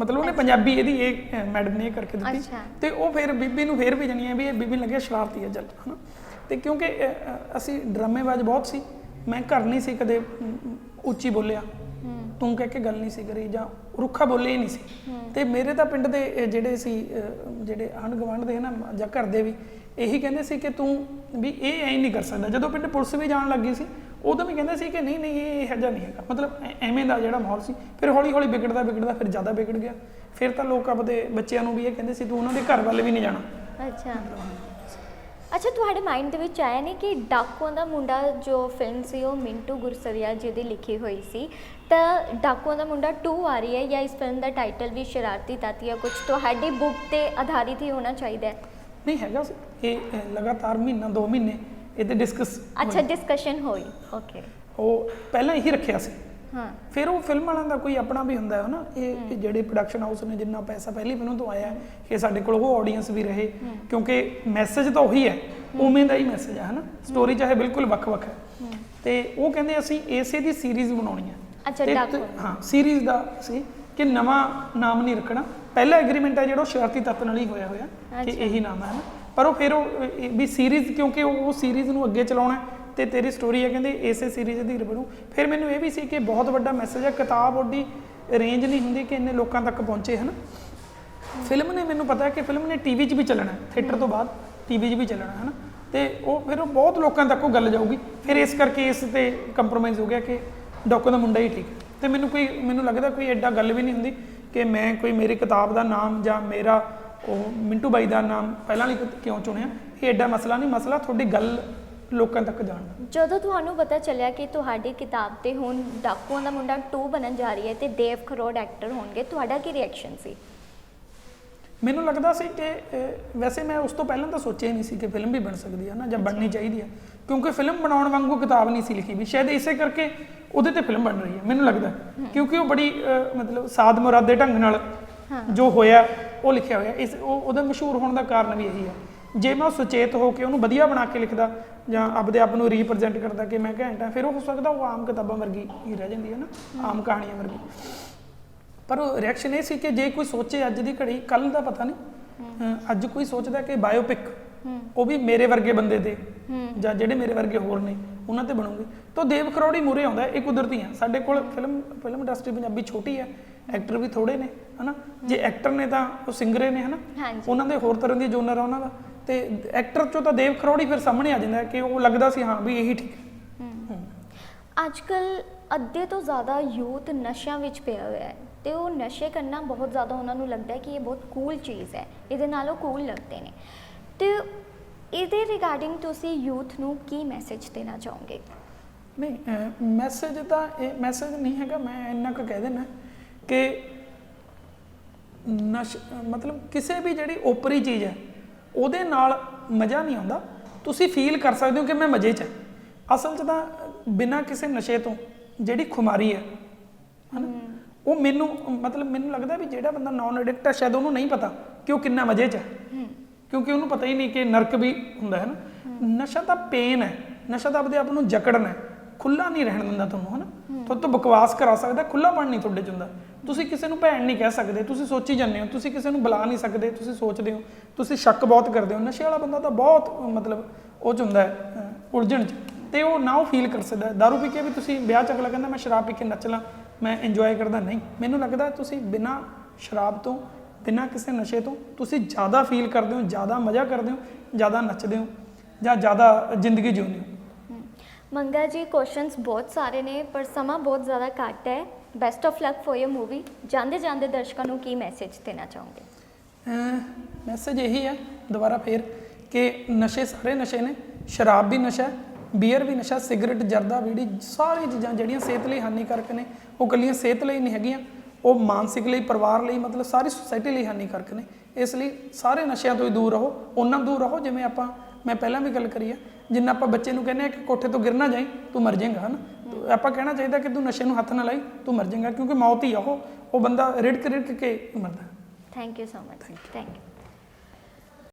ਮਤਲਬ ਉਹਨੇ ਪੰਜਾਬੀ ਇਹਦੀ ਇਹ ਮੈਡਮ ਨੇ ਕਰਕੇ ਦਿੱਤੀ। ਤੇ ਉਹ ਫਿਰ ਬੀਬੀ ਨੂੰ ਫਿਰ ਵੀ ਜਾਣੀ ਹੈ ਵੀ ਇਹ ਬੀਬੀ ਲੱਗਿਆ ਸ਼ਰਾਰਤੀ ਹੈ ਜਲ ਹਨਾ? ਤੇ ਕਿਉਂਕਿ ਅਸੀਂ ਡਰਾਮੇਬਾਜ਼ ਬਹੁਤ ਸੀ। ਮੈਂ ਘਰ ਨਹੀਂ ਸੀ ਕਦੇ ਉੱਚੀ ਬੋਲਿਆ। ਤੂੰ ਕਹਿ ਕੇ ਗੱਲ ਨਹੀਂ ਸੀ ਕਰੀ ਜਾਂ ਰੁੱਖਾ ਬੋਲੇ ਹੀ ਨਹੀਂ ਸੀ। ਤੇ ਮੇਰੇ ਤਾਂ ਪਿੰਡ ਦੇ ਜਿਹੜੇ ਸੀ ਜਿਹੜੇ ਆਂਢ ਗੁਆਂਢ ਦੇ ਨਾ ਜਾਂ ਘਰ ਦੇ ਵੀ ਇਹੀ ਕਹਿੰਦੇ ਸੀ ਕਿ ਤੂੰ ਵੀ ਇਹ ਐਂ ਨਹੀਂ ਕਰ ਸਕਦਾ। ਜਦੋਂ ਪਿੰਡ ਪੁਲਿਸ ਵੀ ਜਾਣ ਲੱਗੀ ਸੀ ਉਦੋਂ ਵੀ ਕਹਿੰਦੇ ਸੀ ਕਿ ਨਹੀਂ ਨਹੀਂ ਇਹ ਇਹੋ ਜਿਹਾ ਨਹੀਂ ਹੈਗਾ। ਮਤਲਬ ਐਵੇਂ ਦਾ ਜਿਹੜਾ ਮਾਹੌਲ ਸੀ ਫਿਰ ਹੌਲੀ ਹੌਲੀ ਵਿਗੜਦਾ ਵਿਗੜਦਾ ਫਿਰ ਜ਼ਿਆਦਾ ਵਿਗੜ ਗਿਆ। ਫਿਰ ਤਾਂ ਲੋਕ ਆਪਦੇ ਬੱਚਿਆਂ ਨੂੰ ਵੀ ਇਹ ਕਹਿੰਦੇ ਸੀ ਤੂੰ ਉਹਨਾਂ ਦੇ ਘਰ ਵੱਲ ਵੀ ਨਹੀਂ ਜਾਣਾ। ਅੱਛਾ। ਅੱਛਾ ਤੁਹਾਡੇ ਮਾਈਂਡ ਦੇ ਵਿੱਚ ਆਇਆ ਨਹੀਂ ਕਿ ਡਾਕੂਆਂ ਦਾ ਮੁੰਡਾ ਜੋ ਫਿਲਮ ਸੀ ਉਹ ਮਿੰਟੂ ਗੁਰਸਰੀਆ ਜੀ ਦੀ ਲਿਖੀ ਹੋਈ ਸੀ ਤਾਂ ਡਾਕੂਆਂ ਦਾ ਮੁੰਡਾ 2 ਆ ਰਹੀ ਹੈ ਜਾਂ ਇਸ ਫਿਲਮ ਦਾ ਟਾਈਟਲ ਵੀ ਸ਼ਰਾਰਤੀ ਤੱਤ ਜਾਂ ਕੁਝ ਤੁਹਾਡੀ ਬੁੱਕ ਤੇ ਆਧਾਰਿਤ ਹੀ ਹੋਣਾ ਚਾਹੀਦਾ ਹੈ? ਨਹੀਂ ਹੈਗਾ ਇਹ ਲਗਾਤਾਰ ਮਹੀਨਾ ਦੋ ਮਹੀਨੇ ਇਹਦੇ ਡਿਸਕਸ ਅੱਛਾ ਡਿਸਕਸ਼ਨ ਹੋਈ। ਓਕੇ ਉਹ ਪਹਿਲਾਂ ਇਹੀ ਰੱਖਿਆ ਸੀ। ਹਾਂ। ਫਿਰ ਉਹ ਫਿਲਮ ਵਾਲਿਆਂ ਦਾ ਕੋਈ ਆਪਣਾ ਵੀ ਹੁੰਦਾ ਹੈ ਨਾ ਇਹ ਜਿਹੜੇ ਪ੍ਰੋਡਕਸ਼ਨ ਹਾਊਸ ਨੇ ਜਿੰਨਾ ਪੈਸਾ ਪਹਿਲੀ ਫਿਲਮ ਤੋਂ ਆਇਆ ਹੈ, ਕਿ ਸਾਡੇ ਕੋਲ ਉਹ ਆਡੀਅנס ਵੀ ਰਹੇ ਕਿਉਂਕਿ ਮੈਸੇਜ ਤਾਂ ਉਹੀ ਹੈ ਉਵੇਂ ਦਾ ਹੀ ਮੈਸੇਜ ਹੈ ਹਨਾ। ਸਟੋਰੀ ਚਾਹੇ ਬਿਲਕੁਲ ਵੱਖ-ਵੱਖ ਹੈ। ਤੇ ਉਹ ਕਹਿੰਦੇ ਅਸੀਂ ਏਸੇ ਦੀ ਸੀਰੀਜ਼ ਬਣਾਉਣੀ ਹੈ। ਅੱਛਾ, ਡਾਕੂ। ਹਾਂ ਸੀਰੀਜ਼ ਦਾ ਸੀ ਕਿ ਨਵਾਂ ਨਾਮ ਨਹੀਂ ਰੱਖਣਾ। ਪਹਿਲਾ ਐਗਰੀਮੈਂਟ ਹੈ ਜਿਹੜਾ ਉਹ ਸ਼ਰਾਰਤੀ ਤੱਤ ਨਾਲ ਹੀ ਹੋਇਆ ਹੋਇਆ ਕਿ। ਇਹੀ ਨਾਮ ਹੈ ਨਾ ਪਰ ਉਹ ਫਿਰ ਉਹ ਵੀ ਸੀਰੀਜ਼ ਕਿਉਂਕਿ ਉਹ ਉਹ ਸੀਰੀਜ਼ ਨੂੰ ਅੱਗੇ ਚਲਾਉਣਾ ਹੈ। ਤੇ ਤੇਰੀ ਸਟੋਰੀ ਹੈ, ਕਹਿੰਦੇ ਇਸੇ ਸੀਰੀਜ਼ ਦੀ ਬਣੂ ਫਿਰ ਮੈਨੂੰ ਇਹ ਵੀ ਸੀ ਕਿ ਬਹੁਤ ਵੱਡਾ ਮੈਸੇਜ ਹੈ, ਕਿਤਾਬ ਉਹਦੀ ਰੇਂਜ ਨਹੀਂ ਹੁੰਦੀ ਕਿ ਇੰਨੇ ਲੋਕਾਂ ਤੱਕ ਪਹੁੰਚੇ, ਹਨ? ਫਿਲਮ ਨੇ ਮੈਨੂੰ ਪਤਾ ਕਿ ਫਿਲਮ ਨੇ ਟੀਵੀ 'ਚ ਵੀ ਚੱਲਣਾ ਥੀਏਟਰ ਤੋਂ ਬਾਅਦ ਟੀਵੀ 'ਚ ਵੀ ਚੱਲਣਾ ਹੈ ਨਾ ਤੇ ਉਹ ਫਿਰ ਉਹ ਬਹੁਤ ਲੋਕਾਂ ਤੱਕ ਉਹ ਗੱਲ ਜਾਊਗੀ। ਫਿਰ ਇਸ ਕਰਕੇ ਇਸ ਤੇ ਕੰਪਰੋਮਾਈਜ਼ ਹੋ ਗਿਆ ਕਿ ਡਾਕੂ ਦਾ ਮੁੰਡਾ ਹੀ ਠੀਕ ਹੈ। ਤੇ ਮੈਨੂੰ ਕੋਈ, ਮੈਨੂੰ ਲੱਗਦਾ ਕੋਈ ਐਡਾ ਗੱਲ ਵੀ ਨਹੀਂ ਹੁੰਦੀ ਕਿ ਮੈਂ ਕੋਈ ਮੇਰੀ ਕਿਤਾਬ ਦਾ ਨਾਮ ਜਾਂ ਮੇਰਾ ਉਹ ਮਿੰਟੂ ਬਾਈ ਦਾ ਨਾਮ ਪਹਿਲਾਂ ਲਈ ਕਿਉਂ ਚੁਣਿਆ? ਇਹ ਐਡਾ ਮਸਲਾ ਨਹੀਂ, ਮਸਲਾ ਤੁਹਾਡੀ ਗੱਲ ਲੋਕਾਂ ਤੱਕ ਜਾਣ ਜਦੋਂ ਤੁਹਾਨੂੰ ਪਤਾ ਚੱਲਿਆ ਕਿ ਤੁਹਾਡੀ ਕਿਤਾਬ ਤੇ ਹੁਣ ਡਾਕੂਆਂ ਦਾ ਮੁੰਡਾ 2 ਬਣਨ ਜਾ ਰਹੀ ਹੈ ਤੇ ਦੇਵ ਖਰੋੜ ਐਕਟਰ ਹੋਣਗੇ ਤੁਹਾਡਾ ਕੀ ਰਿਐਕਸ਼ਨ ਸੀ? ਮੈਨੂੰ ਲੱਗਦਾ ਸੀ ਕਿ ਵੈਸੇ ਮੈਂ ਉਸ ਤੋਂ ਪਹਿਲਾਂ ਤਾਂ ਸੋਚਿਆ ਨਹੀਂ ਸੀ ਕਿ ਫਿਲਮ ਵੀ ਬਣ ਸਕਦੀ ਹੈ ਨਾ ਜਾਂ ਬਣਨੀ ਚਾਹੀਦੀ ਹੈ। ਕਿਉਂਕਿ ਫਿਲਮ ਬਣਾਉਣ ਵਾਂਗੂ ਕਿਤਾਬ ਨਹੀਂ ਸੀ ਲਿਖੀ ਵੀ। ਸ਼ਾਇਦ ਇਸੇ ਕਰਕੇ ਉਹਦੇ ਤੇ ਫਿਲਮ ਬਣ ਰਹੀ ਹੈ ਮੈਨੂੰ ਲੱਗਦਾ। ਕਿਉਂਕਿ ਉਹ ਬੜੀ ਮਤਲਬ ਸਾਦ ਮੁਰਾਦੇ ਢੰਗ ਨਾਲ ਜੋ ਹੋਇਆ ਉਹ ਲਿਖਿਆ ਹੋਇਆ। ਇਸ ਉਹ ਉਹਦਾ ਮਸ਼ਹੂਰ ਹੋਣ ਦਾ ਕਾਰਨ ਵੀ ਇਹੀ ਹੈ। ਜੇ ਮੈਂ ਸੁਚੇਤ ਹੋ ਕੇ ਉਹਨੂੰ ਵਧੀਆ ਬਣਾ ਕੇ ਲਿਖਦਾ ਜਾਂ ਆਪਦੇ ਆਪ ਨੂੰ ਰੀਪ੍ਰੈਜ਼ੈਂਟ ਕਰਦਾ ਕਿ ਮੈਂ ਘੈਂਟਾ ਫਿਰ ਉਹ ਹੋ ਸਕਦਾ ਉਹ ਆਮ ਕਿਤਾਬਾਂ ਵਰਗੀ ਹੀ ਰਹਿ ਜਾਂਦੀ ਹੈ ਨਾ ਆਮ ਕਹਾਣੀਆਂ ਵਰਗੀ। ਪਰ ਉਹ ਰਿਐਕਸ਼ਨ ਇਹ ਸੀ ਕਿ ਜੇ ਕੋਈ ਸੋਚੇ ਅੱਜ ਦੀ ਘੜੀ ਕੱਲ ਦਾ ਪਤਾ ਨਹੀਂ ਅੱਜ ਕੋਈ ਸੋਚਦਾ ਕਿ ਬਾਇਓਪਿਕ ਉਹ ਵੀ ਮੇਰੇ ਵਰਗੇ ਬੰਦੇ ਤੇ ਜਾਂ ਜਿਹੜੇ ਮੇਰੇ ਵਰਗੇ ਹੋਰ ਨੇ ਉਹਨਾਂ ਤੇ ਬਣੂਗੀ। ਤਾਂ ਦੇਵ ਕਰੋੜੀ ਮੂਰੇ ਆਉਂਦਾ ਇਹ ਕੁਦਰਤੀ ਆ। ਸਾਡੇ ਕੋਲ ਫਿਲਮ ਫਿਲਮ ਇੰਡਸਟਰੀ ਪੰਜਾਬੀ ਛੋਟੀ ਹੈ ਐਕਟਰ ਵੀ ਥੋੜੇ ਨੇ ਹਨਾ? ਜੇ ਐਕਟਰ ਨੇ ਤਾਂ ਉਹ ਸਿੰਗਰੇ ਨੇ ਹਨਾ? ਉਹਨਾਂ ਦੇ ਹੋਰ ਤਰ੍ਹਾਂ ਦੀ ਜੋਨਰ ਆ ਉਹਨਾਂ ਦਾ। ਤੇ ਐਕਟਰ ਚੋਂ ਤਾਂ ਦੇਵ ਕਰੋੜੀ ਫਿਰ ਸਾਹਮਣੇ ਆ ਜਾਂਦਾ ਕਿ ਉਹ ਲੱਗਦਾ ਸੀ ਹਾਂ ਵੀ ਇਹੀ ਠੀਕ ਹੈ। ਅੱਜ ਕੱਲ ਅੱਧੇ ਤੋਂ ਜ਼ਿਆਦਾ ਯੂਥ ਨਸ਼ਿਆਂ ਵਿੱਚ ਪਿਆ ਹੋਇਆ ਹੈ ਤੇ ਉਹ ਨਸ਼ੇ ਕਰਨਾ ਬਹੁਤ ਜ਼ਿਆਦਾ ਉਹਨਾਂ ਨੂੰ ਲੱਗਦਾ ਹੈ ਕਿ ਇਹ ਬਹੁਤ ਕੂਲ ਚੀਜ਼ ਹੈ ਇਹਦੇ ਨਾਲ ਉਹ ਕੂਲ ਲੱਗਦੇ ਨੇ। ਤੇ ਇਹਦੇ ਰਿਗਾਰਡਿੰਗ ਤੁਸੀਂ ਯੂਥ ਨੂੰ ਕੀ ਮੈਸੇਜ ਦੇਣਾ ਚਾਹੋਗੇ? ਨਹੀਂ ਮੈਸੇਜ ਤਾਂ ਇਹ ਮੈਸੇਜ ਨਹੀਂ ਹੈਗਾ ਮੈਂ ਇੰਨਾ ਕੁ ਕਹਿ ਦੇਣਾ ਕਿ ਨਸ਼ ਮਤਲਬ ਕਿਸੇ ਵੀ ਜਿਹੜੀ ਓਪਰੀ ਚੀਜ਼ ਹੈ ਉਹਦੇ ਨਾਲ ਮਜ਼ਾ ਨਹੀਂ ਆਉਂਦਾ। ਤੁਸੀਂ ਫੀਲ ਕਰ ਸਕਦੇ ਹੋ ਕਿ ਮੈਂ ਮਜ਼ੇ 'ਚ ਹਾਂ। ਅਸਲ 'ਚ ਤਾਂ ਬਿਨਾਂ ਕਿਸੇ ਨਸ਼ੇ ਤੋਂ ਜਿਹੜੀ ਖੁਮਾਰੀ ਹੈ ਹਨਾ ਉਹ ਮੈਨੂੰ ਮਤਲਬ ਮੈਨੂੰ ਲੱਗਦਾ ਵੀ ਜਿਹੜਾ ਬੰਦਾ ਨਾਨ ਐਡਿਕਟ ਹੈ ਸ਼ਾਇਦ ਉਹਨੂੰ ਨਹੀਂ ਪਤਾ ਕਿ ਉਹ ਕਿੰਨਾ ਮਜ਼ੇ 'ਚ ਹੈ। ਕਿਉਂਕਿ ਉਹਨੂੰ ਪਤਾ ਹੀ ਨਹੀਂ ਕਿ ਨਰਕ ਵੀ ਹੁੰਦਾ ਹੈ ਨਾ। ਨਸ਼ਾ ਤਾਂ ਪੇਨ ਹੈ। ਨਸ਼ਾ ਤਾਂ ਆਪਦੇ ਆਪ ਨੂੰ ਜਕੜਨਾ ਹੈ। ਖੁੱਲਾ ਨਹੀਂ ਰਹਿਣ ਦਿੰਦਾ ਤੁਹਾਨੂੰ ਹਨਾ। ਤੁਹਾਡੇ ਤੋਂ ਬਕਵਾਸ ਕਰਾ ਸਕਦਾ ਖੁੱਲਾਪਣ ਨਹੀਂ ਤੁਹਾਡੇ 'ਚ ਹੁੰਦਾ। ਤੁਸੀਂ ਕਿਸੇ ਨੂੰ ਭੈਣ ਨਹੀਂ ਕਹਿ ਸਕਦੇ, ਤੁਸੀਂ ਸੋਚੀ ਜਾਂਦੇ ਹੋ, ਤੁਸੀਂ ਕਿਸੇ ਨੂੰ ਬੁਲਾ ਨਹੀਂ ਸਕਦੇ, ਤੁਸੀਂ ਸੋਚਦੇ ਹੋ, ਤੁਸੀਂ ਸ਼ੱਕ ਬਹੁਤ ਕਰਦੇ ਹੋ। ਨਸ਼ੇ ਵਾਲਾ ਬੰਦਾ ਤਾਂ ਬਹੁਤ, ਮਤਲਬ ਉਹ 'ਚ ਹੁੰਦਾ ਹੈ ਉਲਝਣ 'ਚ। ਤੇ ਉਹ ਨਾ ਉਹ ਫੀਲ ਕਰ ਸਕਦਾ ਹੈ। ਦਾਰੂ ਪੀ ਕੇ ਵੀ ਤੁਸੀਂ ਵਿਆਹ 'ਚ ਅਗਲਾ ਕਹਿੰਦਾ, ਮੈਂ ਸ਼ਰਾਬ ਪੀ ਕੇ ਨੱਚ ਲਾਂ, ਮੈਂ ਇੰਜੋਏ ਕਰਦਾ। ਨਹੀਂ, ਮੈਨੂੰ ਲੱਗਦਾ ਤੁਸੀਂ ਬਿਨਾਂ ਸ਼ਰਾਬ ਤੋਂ, ਬਿਨਾਂ ਕਿਸੇ ਨਸ਼ੇ ਤੋਂ ਤੁਸੀਂ ਜ਼ਿਆਦਾ ਫੀਲ ਕਰਦੇ ਹੋ, ਜ਼ਿਆਦਾ ਮਜ਼ਾ ਕਰਦੇ ਹੋ, ਜ਼ਿਆਦਾ ਨੱਚਦੇ ਹੋ ਜਾਂ ਜ਼ਿਆਦਾ ਜ਼ਿੰਦਗੀ ਜਿਉਂਦੇ ਹੋ। ਮੰਗਾ ਜੀ ਕੁਐਸਚਨਸ ਬਹੁਤ ਸਾਰੇ ਨੇ, ਪਰ ਸਮਾਂ ਬਹੁਤ ਜ਼ਿਆਦਾ ਘੱਟ ਹੈ। Best of luck for your movie ਜਾਂਦੇ ਜਾਂਦੇ ਦਰਸ਼ਕਾਂ ਨੂੰ ਕੀ ਮੈਸੇਜ ਦੇਣਾ ਚਾਹੋਗੇ? ਮੈਸੇਜ ਇਹੀ ਹੈ ਦੁਬਾਰਾ ਫੇਰ, ਕਿ ਨਸ਼ੇ ਸਾਰੇ ਨਸ਼ੇ ਨੇ, ਸ਼ਰਾਬ ਵੀ ਨਸ਼ਾ ਬੀਅਰ ਵੀ ਨਸ਼ਾ ਸਿਗਰਟ ਜਰਦਾ, ਬੀੜੀ, ਸਾਰੀਆਂ ਚੀਜ਼ਾਂ ਜਿਹੜੀਆਂ ਸਿਹਤ ਲਈ ਹਾਨੀਕਾਰਕ ਨੇ, ਉਹ ਕੱਲੀਆਂ ਸਿਹਤ ਲਈ ਨਹੀਂ ਹੈਗੀਆਂ, ਉਹ ਮਾਨਸਿਕ ਲਈ, ਪਰਿਵਾਰ ਲਈ, ਮਤਲਬ ਸਾਰੀ ਸੁਸਾਇਟੀ ਲਈ ਹਾਨੀਕਾਰਕ ਨੇ। ਇਸ ਲਈ ਸਾਰੇ ਨਸ਼ਿਆਂ ਤੋਂ ਹੀ ਦੂਰ ਰਹੋ, ਉਹਨਾਂ ਦੂਰ ਰਹੋ, ਜਿਵੇਂ ਆਪਾਂ, ਮੈਂ ਪਹਿਲਾਂ ਵੀ ਗੱਲ ਕਰੀ ਆ, ਜਿੰਨਾ ਆਪਾਂ ਬੱਚੇ ਨੂੰ ਕਹਿੰਦੇ ਆ ਕਿ ਕੋਠੇ ਤੋਂ ਗਿਰ ਨਾ ਜਾਈ, ਤੂੰ ਮਰ ਜਾਏਗਾ, ਹਨਾ? ਤਾਂ ਆਪਾਂ ਕਹਿਣਾ ਚਾਹੀਦਾ ਕਿ ਤੂੰ ਨਸ਼ੇ ਨੂੰ ਹੱਥ ਨਾ ਲਾਈ, ਤੂੰ ਮਰ ਜਾਏਗਾ, ਕਿਉਂਕਿ ਮੌਤ ਹੀ ਆ ਉਹ। ਉਹ ਬੰਦਾ ਰਿੜਕ ਰਿੜਕ ਕੇ ਮਰਦਾ। Thank you so much thank you